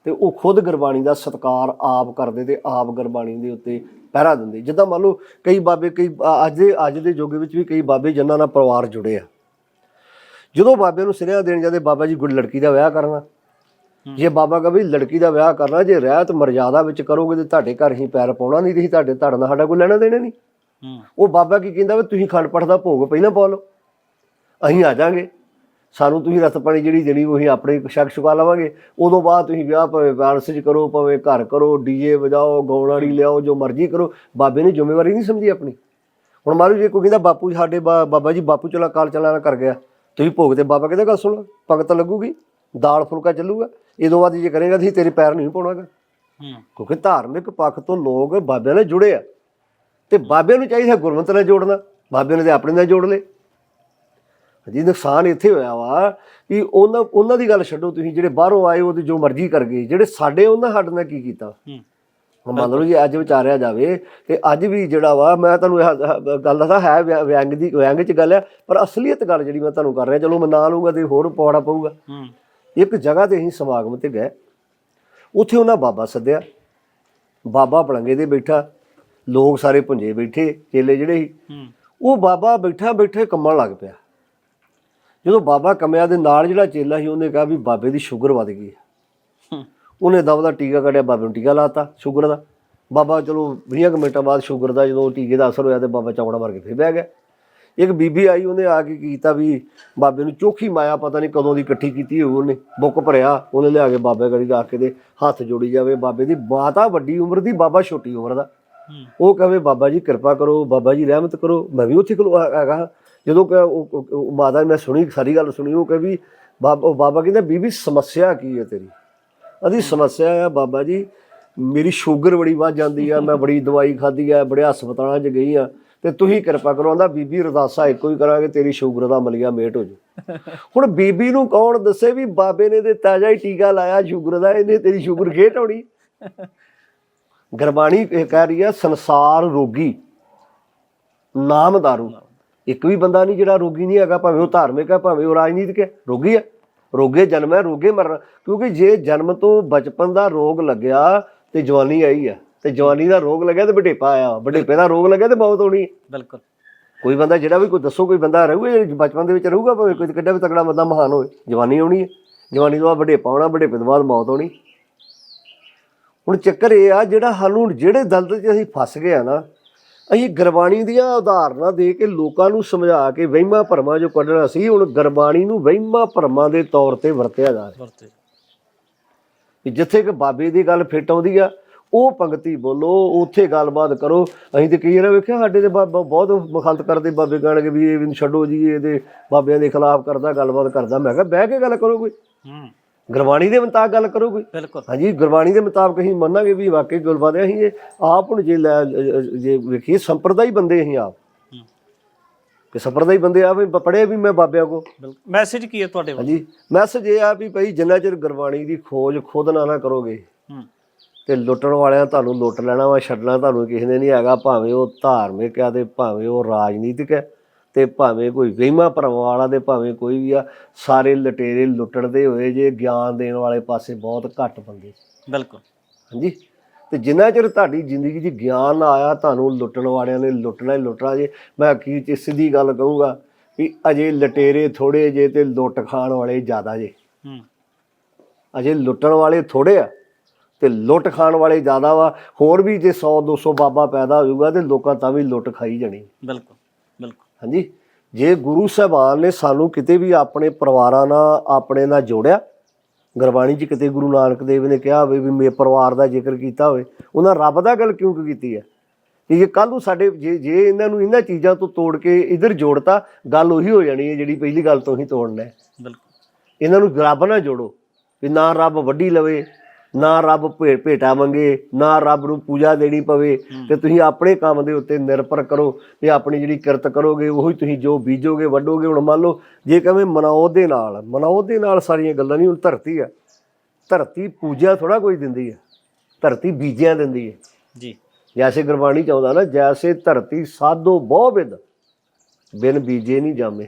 ਤੇ ਉਹ ਖੁਦ ਗੁਰਬਾਣੀ ਦਾ ਸਤਕਾਰ ਆਪ ਕਰਦੇ ਤੇ ਆਪ ਗੁਰਬਾਣੀ ਦੇ ਉੱਤੇ ਪਹਿਰਾ ਦਿੰਦੇ। ਜਿੱਦਾਂ ਮੰਨ ਲਓ ਕਈ ਬਾਬੇ ਕਈ ਅੱਜ ਦੇ ਅੱਜ ਦੇ ਯੁੱਗ ਵਿੱਚ ਵੀ ਕਈ ਬਾਬੇ ਜਿਨ੍ਹਾਂ ਨਾਲ ਪਰਿਵਾਰ ਜੁੜੇ ਆ। ਜਦੋਂ ਬਾਬੇ ਨੂੰ ਸਿਰਿਆ ਦੇਣ ਜਾਂਦੇ ਬਾਬਾ ਜੀ ਗੁੱਡ ਲੜਕੀ ਦਾ ਵਿਆਹ ਕਰਨਾ। ਜੇ ਬਾਬਾ ਕਹੇ ਵੀ ਲੜਕੀ ਦਾ ਵਿਆਹ ਕਰਨਾ ਜੇ ਰਹਿਤ ਮਰਜ਼ਾਦਾ ਵਿੱਚ ਕਰੋਗੇ ਤੇ ਤੁਹਾਡੇ ਘਰ ਹੀ ਪੈਰ ਪਾਉਣਾ ਨਹੀਂ ਤੇ ਤੁਹਾਡੇ ਧੜ ਨਾਲ ਸਾਡਾ ਕੋਈ ਲੈਣਾ ਦੇਣਾ ਨਹੀਂ। ਉਹ ਬਾਬਾ ਕੀ ਕਹਿੰਦਾ ਵੀ ਤੁਸੀਂ ਖੰਡ ਪਾਠ ਦਾ ਭੋਗ ਪਹਿਲਾਂ ਪਾ ਲਓ ਅਸੀਂ ਆ ਜਾਾਂਗੇ। ਸਾਨੂੰ ਤੁਸੀਂ ਰਤ ਪਾਣੀ ਜਿਹੜੀ ਦੇਣੀ ਉਹ ਆਪਣੇ ਸ਼ੱਕ ਛੁਕਾ ਲਵਾਂਗੇ। ਉਦੋਂ ਬਾਅਦ ਤੁਸੀਂ ਵਿਆਹ ਭਾਵੇਂ ਪੈਲਸ 'ਚ ਕਰੋ ਭਾਵੇਂ ਘਰ ਕਰੋ ਡੀਜੇ ਵਜਾਓ ਗਾਉਣ ਵਾਲੀ ਲਿਆਓ ਜੋ ਮਰਜ਼ੀ ਕਰੋ ਬਾਬੇ ਨੇ ਜ਼ਿੰਮੇਵਾਰੀ ਨਹੀਂ ਸਮਝੀ ਆਪਣੀ। ਹੁਣ ਮਾਰੂ ਜੇ ਕੋਈ ਕਹਿੰਦਾ ਬਾਪੂ ਸਾਡੇ ਬਾਬਾ ਜੀ ਬਾਪੂ ਚਲਾ ਕਾਲ ਚਲਾਣਾ ਕਰ ਗਿਆ। ਤੁਸੀਂ ਭੋਗ ਤੇ ਬਾਬਾ ਕਹਿੰਦਾ ਗੱਲ ਸੁਣ? ਭਗਤ ਲੱਗੂਗੀ ਦਾਲ ਫੁਲਕਾ ਚੱਲੂਗਾ। ਇਹਦੋਂ ਬਾਅਦ ਜੇ ਕਰੇਗਾ ਤੁਸੀਂ ਤੇਰੇ ਪੈਰ ਨਹੀਂ ਪਾਉਣਾਗਾ। ਹੂੰ। ਕਿਉਂਕਿ ਧਾਰਮਿਕ ਪੱਖ ਤੋਂ ਲੋਕ ਬਾਬਿਆਂ ਨਾਲ ਜੁੜੇ ਆ। ਤੇ ਬਾਬਿਆਂ ਨੂੰ ਚਾਹੀਦਾ ਗੁਰਮਤ ਨਾਲ ਜੋੜਨਾ ਬਾਬਿਆਂ ਨੇ ਤੇ ਆਪਣੇ ਨਾਲ ਜੋੜ ਲਏ। ਜੀ ਨੁਕਸਾਨ ਇੱਥੇ ਹੋਇਆ ਵਾ ਕਿ ਉਹਨਾਂ ਉਹਨਾਂ ਦੀ ਗੱਲ ਛੱਡੋ ਤੁਸੀਂ ਜਿਹੜੇ ਬਾਹਰੋਂ ਆਏ ਉਹਦੇ ਜੋ ਮਰਜ਼ੀ ਕਰ ਗਏ ਜਿਹੜੇ ਸਾਡੇ ਉਹਨਾਂ ਸਾਡੇ ਨਾਲ ਕੀ ਕੀਤਾ? ਹੂੰ। ਹੁਣ ਮੰਨ ਲਓ ਜੇ ਅੱਜ ਵਿਚਾਰਿਆ ਜਾਵੇ ਤੇ ਅੱਜ ਵੀ ਜਿਹੜਾ ਵਾ ਮੈਂ ਤੁਹਾਨੂੰ ਇਹ ਗੱਲ ਦੱਸਾਂ ਹੈ ਵਿਅ- ਵਿਅੰਗ ਦੀ ਵਿਅੰਗ ਚ ਗੱਲ ਹੈ ਪਰ ਅਸਲੀਅਤ ਗੱਲ ਜਿਹੜੀ ਮੈਂ ਤੁਹਾਨੂੰ ਕਰ ਰਿਹਾ ਚਲੋ ਮੈਂ ਨਾਂ ਲਊਗਾ ਤੇ ਹੋਰ ਪੌੜਾ ਪਊਗਾ। ਇੱਕ ਜਗ੍ਹਾ ਤੇ ਅਸੀਂ ਸਮਾਗਮ ਤੇ ਗਏ ਉੱਥੇ ਉਹਨਾਂ ਬਾਬਾ ਸੱਦਿਆ ਬਾਬਾ ਪਲੰਗੇ ਦੇ ਬੈਠਾ ਲੋਕ ਸਾਰੇ ਪੁੰਜੇ ਬੈਠੇ ਚੇਲੇ ਜਿਹੜੇ ਸੀ। ਉਹ ਬਾਬਾ ਬੈਠਾ ਬੈਠੇ ਕੰਮਣ ਲੱਗ ਪਿਆ। ਜਦੋਂ ਬਾਬਾ ਕੰਮਿਆ ਦੇ ਨਾਲ ਜਿਹੜਾ ਚੇਲਾ ਸੀ ਉਹਨੇ ਕਿਹਾ ਵੀ ਬਾਬੇ ਦੀ ਸ਼ੂਗਰ ਵੱਧ ਗਈ। ਹੂੰ ਉਹਨੇ ਦਵਾ ਦਾ ਟੀਕਾ ਕੱਢਿਆ ਬਾਬੇ ਨੂੰ ਟੀਕਾ ਲਾਤਾ ਸ਼ੂਗਰ ਦਾ। ਬਾਬਾ ਚਲੋ 20 ਕੁ ਮਿੰਟਾਂ ਬਾਅਦ ਸ਼ੂਗਰ ਦਾ ਜਦੋਂ ਟੀਕੇ ਦਾ ਅਸਰ ਹੋਇਆ ਤੇ ਬਾਬਾ ਚੌੜਾ ਮਾਰ ਕੇ ਫਿਰ ਬਹਿ ਗਿਆ। ਇੱਕ ਬੀਬੀ ਆਈ ਉਹਨੇ ਆ ਕੇ ਕੀਤਾ ਵੀ ਬਾਬੇ ਨੂੰ ਚੋਖੀ ਮਾਇਆ ਪਤਾ ਨਹੀਂ ਕਦੋਂ ਦੀ ਇਕੱਠੀ ਕੀਤੀ ਹੋਊ ਉਹਨੇ ਬੁੱਕ ਭਰਿਆ ਉਹਨੇ ਲਿਆ ਕੇ ਬਾਬੇ ਗੜੀ ਰੱਖ ਕੇ ਦੇ ਹੱਥ ਜੋੜੀ ਜਾਵੇ। ਬਾਬੇ ਦੀ ਮਾਤਾ ਵੱਡੀ ਉਮਰ ਦੀ ਬਾਬਾ ਛੋਟੀ ਉਮਰ ਦਾ। ਉਹ ਕਹੇ ਬਾਬਾ ਜੀ ਕਿਰਪਾ ਕਰੋ ਬਾਬਾ ਜੀ ਰਹਿਮਤ ਕਰੋ। ਮੈਂ ਵੀ ਉੱਥੇ ਖਲੋ ਹੈਗਾ। ਜਦੋਂ ਕਿ ਉਹ- ਉਹ- ਉਹ ਮਾਤਾ ਨੇ ਮੈਂ ਸੁਣੀ ਸਾਰੀ ਗੱਲ ਸੁਣੀ ਉਹ ਕਹੇ ਵੀ ਬਾਬਾ ਉਹ ਬਾਬਾ ਕਹਿੰਦਾ ਬੀਬੀ ਸਮੱਸਿਆ ਕੀ ਹੈ ਤੇਰੀ? ਅਦੀ ਸਮੱਸਿਆ ਆ, ਬਾਬਾ ਜੀ, ਮੇਰੀ ਸ਼ੂਗਰ ਬੜੀ ਵੱਧ ਜਾਂਦੀ ਆ, ਮੈਂ ਬੜੀ ਦਵਾਈ ਖਾਧੀ ਆ, ਬੜੇ ਹਸਪਤਾਲਾਂ 'ਚ ਗਈ ਆ, ਤੇ ਤੁਸੀਂ ਕਿਰਪਾ ਕਰੋ, ਆਂਦਾ ਬੀਬੀ ਅਰਦਾਸਾ ਇੱਕੋ ਹੀ ਕਰਾਂਗੇ, ਤੇਰੀ ਸ਼ੂਗਰ ਦਾ ਮਲੀਆ ਮੇਟ ਹੋ ਜੂ। ਹੁਣ ਬੀਬੀ ਨੂੰ ਕੌਣ ਦੱਸੇ ਵੀ ਬਾਬੇ ਨੇ ਤੇ ਤਾਜ਼ਾ ਹੀ ਟੀਕਾ ਲਾਇਆ, ਸ਼ੂਗਰ ਦਾ, ਇਹਨੇ ਤੇਰੀ ਸ਼ੂਗਰ ਘੇਟ ਆਉਣੀ। ਗੁਰਬਾਣੀ ਕਹਿ ਰਹੀ ਹੈ ਸੰਸਾਰ ਰੋਗੀ, ਨਾਮ ਦਾਰੂ। ਇੱਕ ਵੀ ਬੰਦਾ ਨਹੀਂ ਜਿਹੜਾ ਰੋਗੀ ਨਹੀਂ ਹੈਗਾ, ਭਾਵੇਂ ਉਹ ਧਾਰਮਿਕ ਹੈ ਭਾਵੇਂ ਉਹ ਰਾਜਨੀਤਿਕ ਹੈ ਰੋਗੀ ਹੈ ਰੋਗੇ ਜਨਮ ਹੈ ਰੋਗੇ ਮਰਨਾ। ਕਿਉਂਕਿ ਜੇ ਜਨਮ ਤੋਂ ਬਚਪਨ ਦਾ ਰੋਗ ਲੱਗਿਆ ਤੇ ਜਵਾਨੀ ਆਈ ਹੈ। ਤੇ ਜਵਾਨੀ ਦਾ ਰੋਗ ਲੱਗਿਆ ਤੇ ਬੁਢੇਪਾ ਆਇਆ। ਬੁਢੇਪੇ ਦਾ ਰੋਗ ਲੱਗਿਆ ਤੇ ਮੌਤ ਹੋਣੀ। ਬਿਲਕੁਲ। ਕੋਈ ਬੰਦਾ ਜਿਹੜਾ ਵੀ ਕੋਈ ਦੱਸੋ ਕੋਈ ਬੰਦਾ ਰਹੂਗਾ ਜਿਹੜਾ ਬਚਪਨ ਦੇ ਵਿੱਚ ਰਹੂਗਾ ਭਾਵੇਂ ਕੋਈ ਕਿੱਡਾ ਵੀ ਤਕੜਾ ਬੰਦਾ ਮਹਾਨ ਹੋਵੇ। ਜਵਾਨੀ ਆਉਣੀ ਹੈ। ਜਵਾਨੀ ਤੋਂ ਬਾਅਦ ਬੁਢੇਪਾ ਆਉਣਾ ਬੁਢੇਪੇ ਤੋਂ ਬਾਅਦ ਮੌਤ ਹੋਣੀ। ਹੁਣ ਚੱਕਰ ਇਹ ਆ ਜਿਹੜਾ ਸਾਨੂੰ ਜਿਹੜੇ ਦਲਦਲ 'ਚ ਅਸੀਂ ਫਸ ਗਏ ਆ ਨਾ ਅਸੀਂ ਗੁਰਬਾਣੀ ਦੀਆਂ ਉਦਾਹਰਨਾਂ ਦੇ ਕੇ ਲੋਕਾਂ ਨੂੰ ਸਮਝਾ ਕੇ ਵਹਿਮਾਂ ਭਰਮਾਂ ਜੋ ਕੱਢਣਾ ਸੀ ਹੁਣ ਗੁਰਬਾਣੀ ਨੂੰ ਵਹਿਮਾਂ ਭਰਮਾਂ ਦੇ ਤੌਰ ਤੇ ਵਰਤਿਆ ਜਾ ਰਿਹਾ। ਵਰਤੇ। ਜਿੱਥੇ ਕਿ ਬਾਬੇ ਦੀ ਗੱਲ ਫਿੱਟ ਆਉਂਦੀ ਆ ਉਹ ਪੰਕਤੀ ਬੋਲੋ ਉੱਥੇ ਗੱਲਬਾਤ ਕਰੋ। ਅਸੀਂ ਤੇ ਕਈ ਵਾਰ ਵੇਖਿਆ ਸਾਡੇ ਤੇ ਬਾਬਾ ਬਹੁਤ ਮੁਖਾਲਤ ਕਰਦੇ ਬਾਬੇ ਕਹਿਣਗੇ ਵੀ ਇਹ ਵੀ ਛੱਡੋ ਜੀ ਇਹਦੇ ਬਾਬਿਆਂ ਦੇ ਖਿਲਾਫ ਕਰਦਾ ਗੱਲਬਾਤ ਕਰਦਾ। ਮੈਂ ਕਿਹਾ ਬਹਿ ਕੇ ਗੱਲ ਕਰੋ ਕੋਈ। ਹੂੰ। ਗੁਰਬਾਣੀ ਦੇ ਮੁਤਾਬਕ ਗੱਲ ਕਰੋ ਕੋਈ ਬਿਲਕੁਲ। ਹਾਂਜੀ ਗੁਰਬਾਣੀ ਦੇ ਮੁਤਾਬਕ ਅਸੀਂ ਮੰਨਾਂਗੇ ਵੀ ਵਾਕਈ ਗੁਰਬਾਣੀ ਅਸੀਂ ਇਹ ਆਪ ਹੁਣ ਜੇ ਲੈ ਜੇ ਵੇਖੀਏ ਸੰਪਰਦਾਈ ਬੰਦੇ ਅਸੀਂ ਆਪ। ਕਿ ਸੰਪਰਦਾਈ ਬੰਦੇ ਆ ਵੀ ਪੜ੍ਹੇ ਵੀ ਮੈਂ ਬਾਬਿਆਂ ਕੋ ਬਿਲਕੁਲ। ਮੈਸੇਜ ਕੀ ਹੈ ਤੁਹਾਡੇ ਵੱਲ? ਹਾਂਜੀ ਮੈਸੇਜ ਇਹ ਆ ਵੀ ਭਾਈ ਜਿੰਨਾ ਚਿਰ ਗੁਰਬਾਣੀ ਦੀ ਖੋਜ ਖੁਦ ਨਾ ਨਾ ਕਰੋਗੇ ਹੂੰ। ਤੇ ਲੁੱਟਣ ਵਾਲਿਆਂ ਤੁਹਾਨੂੰ ਲੁੱਟ ਲੈਣਾ ਵਾ ਛੱਡਣਾ ਤੁਹਾਨੂੰ ਕਿਸੇ ਨੇ ਨਹੀਂ ਹੈਗਾ ਭਾਵੇਂ ਉਹ ਧਾਰਮਿਕ ਆ ਤੇ ਭਾਵੇਂ ਉਹ ਰਾਜਨੀਤਿਕ ਹੈ ਤੇ ਭਾਵੇਂ ਕੋਈ ਵਹਿਮਾ ਭਰਮ ਵਾਲਾ ਤੇ ਭਾਵੇਂ ਕੋਈ ਵੀ ਆ ਸਾਰੇ ਲਟੇਰੇ ਲੁੱਟਣਦੇ ਹੋਏ ਜੇ ਗਿਆਨ ਦੇਣ ਵਾਲੇ ਪਾਸੇ ਬਹੁਤ ਘੱਟ ਬੰਦੇ ਬਿਲਕੁਲ। ਹਾਂਜੀ? ਤੇ ਜਿੰਨਾ ਚਿਰ ਤੁਹਾਡੀ ਜ਼ਿੰਦਗੀ 'ਚ ਗਿਆਨ ਨਾ ਆਇਆ ਤੁਹਾਨੂੰ ਲੁੱਟਣ ਵਾਲਿਆਂ ਨੇ ਲੁੱਟਣਾ ਹੀ ਲੁੱਟਣਾ ਜੇ ਮੈਂ ਅਖੀਰ 'ਚ ਸਿੱਧੀ ਗੱਲ ਕਹੂੰਗਾ ਵੀ ਅਜੇ ਲਟੇਰੇ ਥੋੜੇ ਜੇ ਤੇ ਲੁੱਟ ਖਾਣ ਵਾਲੇ ਜ਼ਿਆਦਾ ਜੇ। ਹੂੰ। ਅਜੇ ਲੁੱਟਣ ਵਾਲੇ ਥੋੜੇ ਆ ਤੇ ਲੁੱਟ ਖਾਣ ਵਾਲੇ ਜ਼ਿਆਦਾ ਵਾ ਹੋਰ ਵੀ ਜੇ 100 200 ਬਾਬਾ ਪੈਦਾ ਹੋ ਜਾਊਗਾ ਤੇ ਲੋਕਾਂ ਤਾਂ ਵੀ ਲੁੱਟ ਖਾਈ ਜਾਣੀ। ਬਿਲਕੁਲ ਬਿਲਕੁਲ। ਹਾਂਜੀ ਜੇ ਗੁਰੂ ਸਾਹਿਬਾਨ ਨੇ ਸਾਨੂੰ ਕਿਤੇ ਵੀ ਆਪਣੇ ਪਰਿਵਾਰਾਂ ਨਾਲ ਆਪਣੇ ਨਾਲ ਜੋੜਿਆ ਗੁਰਬਾਣੀ 'ਚ ਕਿਤੇ ਗੁਰੂ ਨਾਨਕ ਦੇਵ ਨੇ ਕਿਹਾ ਹੋਵੇ ਵੀ ਮੇਰੇ ਪਰਿਵਾਰ ਦਾ ਜ਼ਿਕਰ ਕੀਤਾ ਹੋਵੇ ਉਹਨਾਂ ਰੱਬ ਦਾ ਗੱਲ ਕਿਉਂ ਕੀਤੀ ਹੈ? ਕਿ ਇਹ ਕੱਲ ਨੂੰ ਸਾਡੇ ਜੇ ਜੇ ਇਹਨਾਂ ਨੂੰ ਇਹਨਾਂ ਚੀਜ਼ਾਂ ਤੋਂ ਤੋੜ ਕੇ ਇਧਰ ਜੋੜਤਾ ਗੱਲ ਉਹੀ ਹੋ ਜਾਣੀ ਹੈ ਜਿਹੜੀ ਪਹਿਲੀ ਗੱਲ ਤੋਂ ਹੀ ਤੋੜਨਾ ਹੈ। ਬਿਲਕੁਲ। ਇਹਨਾਂ ਨੂੰ ਰੱਬ ਨਾਲ ਜੋੜੋ ਵੀ ਨਾ ਰੱਬ ਵੱਡੀ ਲਵੇ ਨਾ ਰੱਬ ਭੇ- ਭੇਟਾ ਮੰਗੇ ਨਾ ਰੱਬ ਨੂੰ ਪੂਜਾ ਦੇਣੀ ਪਵੇ ਤੇ ਤੁਸੀਂ ਆਪਣੇ ਕੰਮ ਦੇ ਉੱਤੇ ਨਿਰਭਰ ਕਰੋ ਤੇ ਆਪਣੀ ਜਿਹੜੀ ਕਿਰਤ ਕਰੋਗੇ ਉਹੀ ਤੁਸੀਂ ਜੋ ਬੀਜੋਗੇ ਵੱਢੋਗੇ ਹੁਣ ਮੰਨ ਲਓ ਜੇ ਕਹਵੇਂ ਮਨੌਤ ਦੇ ਨਾਲ ਮਨੌਤ ਦੇ ਨਾਲ ਸਾਰੀਆਂ ਗੱਲਾਂ ਨਹੀਂ ਹੁਣ ਧਰਤੀ ਆ। ਧਰਤੀ ਪੂਜਾ ਥੋੜਾ ਕੋਈ ਦਿੰਦੀ ਹੈ ਧਰਤੀ ਬੀਜਿਆਂ ਦਿੰਦੀ ਹੈ ਜੀ। ਜੈਸੇ ਗੁਰਬਾਣੀ ਚ ਆਉਂਦਾ ਨਾ ਜੈਸੇ ਧਰਤੀ ਸਾਧੋ ਬਹੁ ਬਿਦ ਬਿਨ ਬੀਜੇ ਨਹੀਂ ਜਾਮੇ।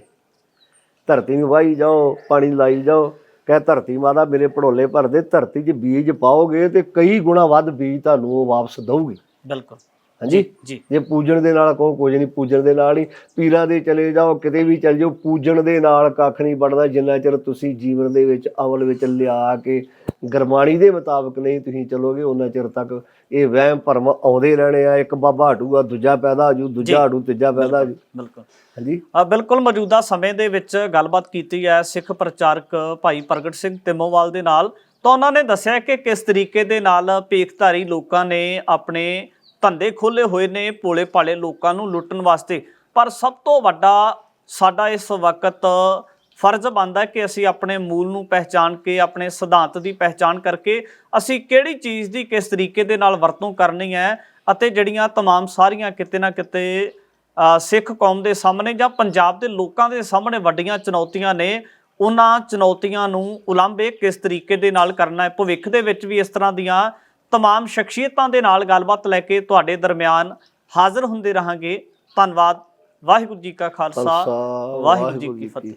ਧਰਤੀ ਨੂੰ ਵਾਹੀ ਜਾਓ ਪਾਣੀ ਲਾਈ ਜਾਓ ਕਹੇ ਧਰਤੀ ਮਾਤਾ ਮੇਰੇ ਪੜੋਲੇ ਭਰ ਦੇ, ਧਰਤੀ 'ਚ ਬੀਜ ਪਾਓਗੇ ਤੇ ਕਈ ਗੁਣਾ ਵੱਧ ਬੀਜ ਤੁਹਾਨੂੰ ਉਹ ਵਾਪਸ ਦਊਗੀ। ਬਿਲਕੁਲ। ਹਾਂਜੀ? ਜੀ ਜੇ। ਪੂਜਣ ਦੇ ਨਾਲ ਕਹੋ ਕੁਝ ਨਹੀਂ ਪੂਜਣ ਦੇ ਨਾਲ ਹੀ ਪੀਰਾਂ ਦੇ ਚਲੇ ਜਾਓ ਕਿਤੇ ਵੀ ਚਲ ਜਾਓ ਪੂਜਣ ਦੇ ਨਾਲ ਕੱਖ ਨਹੀਂ ਬਣਦਾ ਜਿੰਨਾ ਚਿਰ ਤੁਸੀਂ ਜੀਵਨ ਦੇ ਵਿੱਚ ਅਵਲ ਵਿੱਚ ਲਿਆ ਕੇ ਗੁਰਬਾਣੀ ਦੇ ਮੁਤਾਬਕ ਨਹੀਂ ਤੁਸੀਂ ਚਲੋਗੇ ਉਹਨਾਂ ਚਿਰ ਤੱਕ ਇਹ ਵਹਿਮ ਭਰਮ ਆਉਂਦੇ ਰਹਿਣੇ ਆ। ਇੱਕ ਬਾਬਾ ਹਟੂਗਾ ਦੂਜਾ ਪੈਦਾ ਹੋ ਜੂ ਦੂਜਾ ਹਟੂ ਤੀਜਾ ਪੈਦਾ ਹੋ ਜੂ। ਬਿਲਕੁਲ। ਹਾਂਜੀ? ਆ ਬਿਲਕੁਲ ਮੌਜੂਦਾ ਸਮੇਂ ਦੇ ਵਿੱਚ ਗੱਲਬਾਤ ਕੀਤੀ ਹੈ ਸਿੱਖ ਪ੍ਰਚਾਰਕ ਭਾਈ ਪ੍ਰਗਟ ਸਿੰਘ ਤਿੰਮੋਵਾਲ ਦੇ ਨਾਲ। ਤਾਂ ਉਹਨਾਂ ਨੇ ਦੱਸਿਆ ਕਿ ਕਿਸ ਤਰੀਕੇ ਦੇ ਨਾਲ ਭੇਖਧਾਰੀ ਲੋਕਾਂ ਨੇ ਆਪਣੇ ਧੰਦੇ ਖੋਲੇ ਹੋਏ ਨੇ ਭੋਲੇ ਭਾਲੇ ਲੋਕਾਂ ਨੂੰ ਲੁੱਟਣ ਵਾਸਤੇ ਪਰ ਸਭ ਤੋਂ ਵੱਡਾ ਸਾਡਾ ਇਸ ਵਕਤ ਫਰਜ਼ ਬਣਦਾ ਹੈ ਕਿ ਅਸੀਂ ਆਪਣੇ ਮੂਲ ਨੂੰ ਪਹਿਚਾਨ ਕੇ ਆਪਣੇ ਸਿਧਾਂਤ ਦੀ ਪਹਿਚਾਨ ਕਰਕੇ ਅਸੀਂ ਕਿਹੜੀ ਚੀਜ਼ ਦੀ ਕਿਸ ਤਰੀਕੇ ਦੇ ਨਾਲ ਵਰਤੋਂ ਕਰਨੀ ਹੈ ਅਤੇ ਜਿਹੜੀਆਂ तमाम ਸਾਰੀਆਂ ਕਿਤੇ ਨਾ ਕਿਤੇ ਅ, ਸਿੱਖ ਕੌਮ ਦੇ ਸਾਹਮਣੇ ਜਾਂ ਪੰਜਾਬ ਦੇ ਲੋਕਾਂ ਦੇ ਸਾਹਮਣੇ ਵੱਡੀਆਂ ਚੁਣੌਤੀਆਂ ਨੇ ਉਹਨਾਂ ਚੁਣੌਤੀਆਂ ਨੂੰ ਉਲੰਭੇ ਕਿਸ ਤਰੀਕੇ ਦੇ ਨਾਲ ਕਰਨਾ ਹੈ ਭਵਿੱਖ ਦੇ ਵਿੱਚ ਵੀ ਇਸ ਤਰ੍ਹਾਂ ਦੀਆਂ तमाम ਸ਼ਖਸੀਅਤਾਂ ਦੇ ਨਾਲ ਗੱਲਬਾਤ ਲੈ ਕੇ ਤੁਹਾਡੇ ਦਰਮਿਆਨ ਹਾਜ਼ਰ ਹੁੰਦੇ ਰਹਾਂਗੇ ਧੰਨਵਾਦ ਵਾਹਿਗੁਰੂ ਜੀ ਕਾ ਖਾਲਸਾ ਖਾਲਸਾ ਵਾਹਿਗੁਰੂ ਜੀ ਕੀ ਫਤਿਹ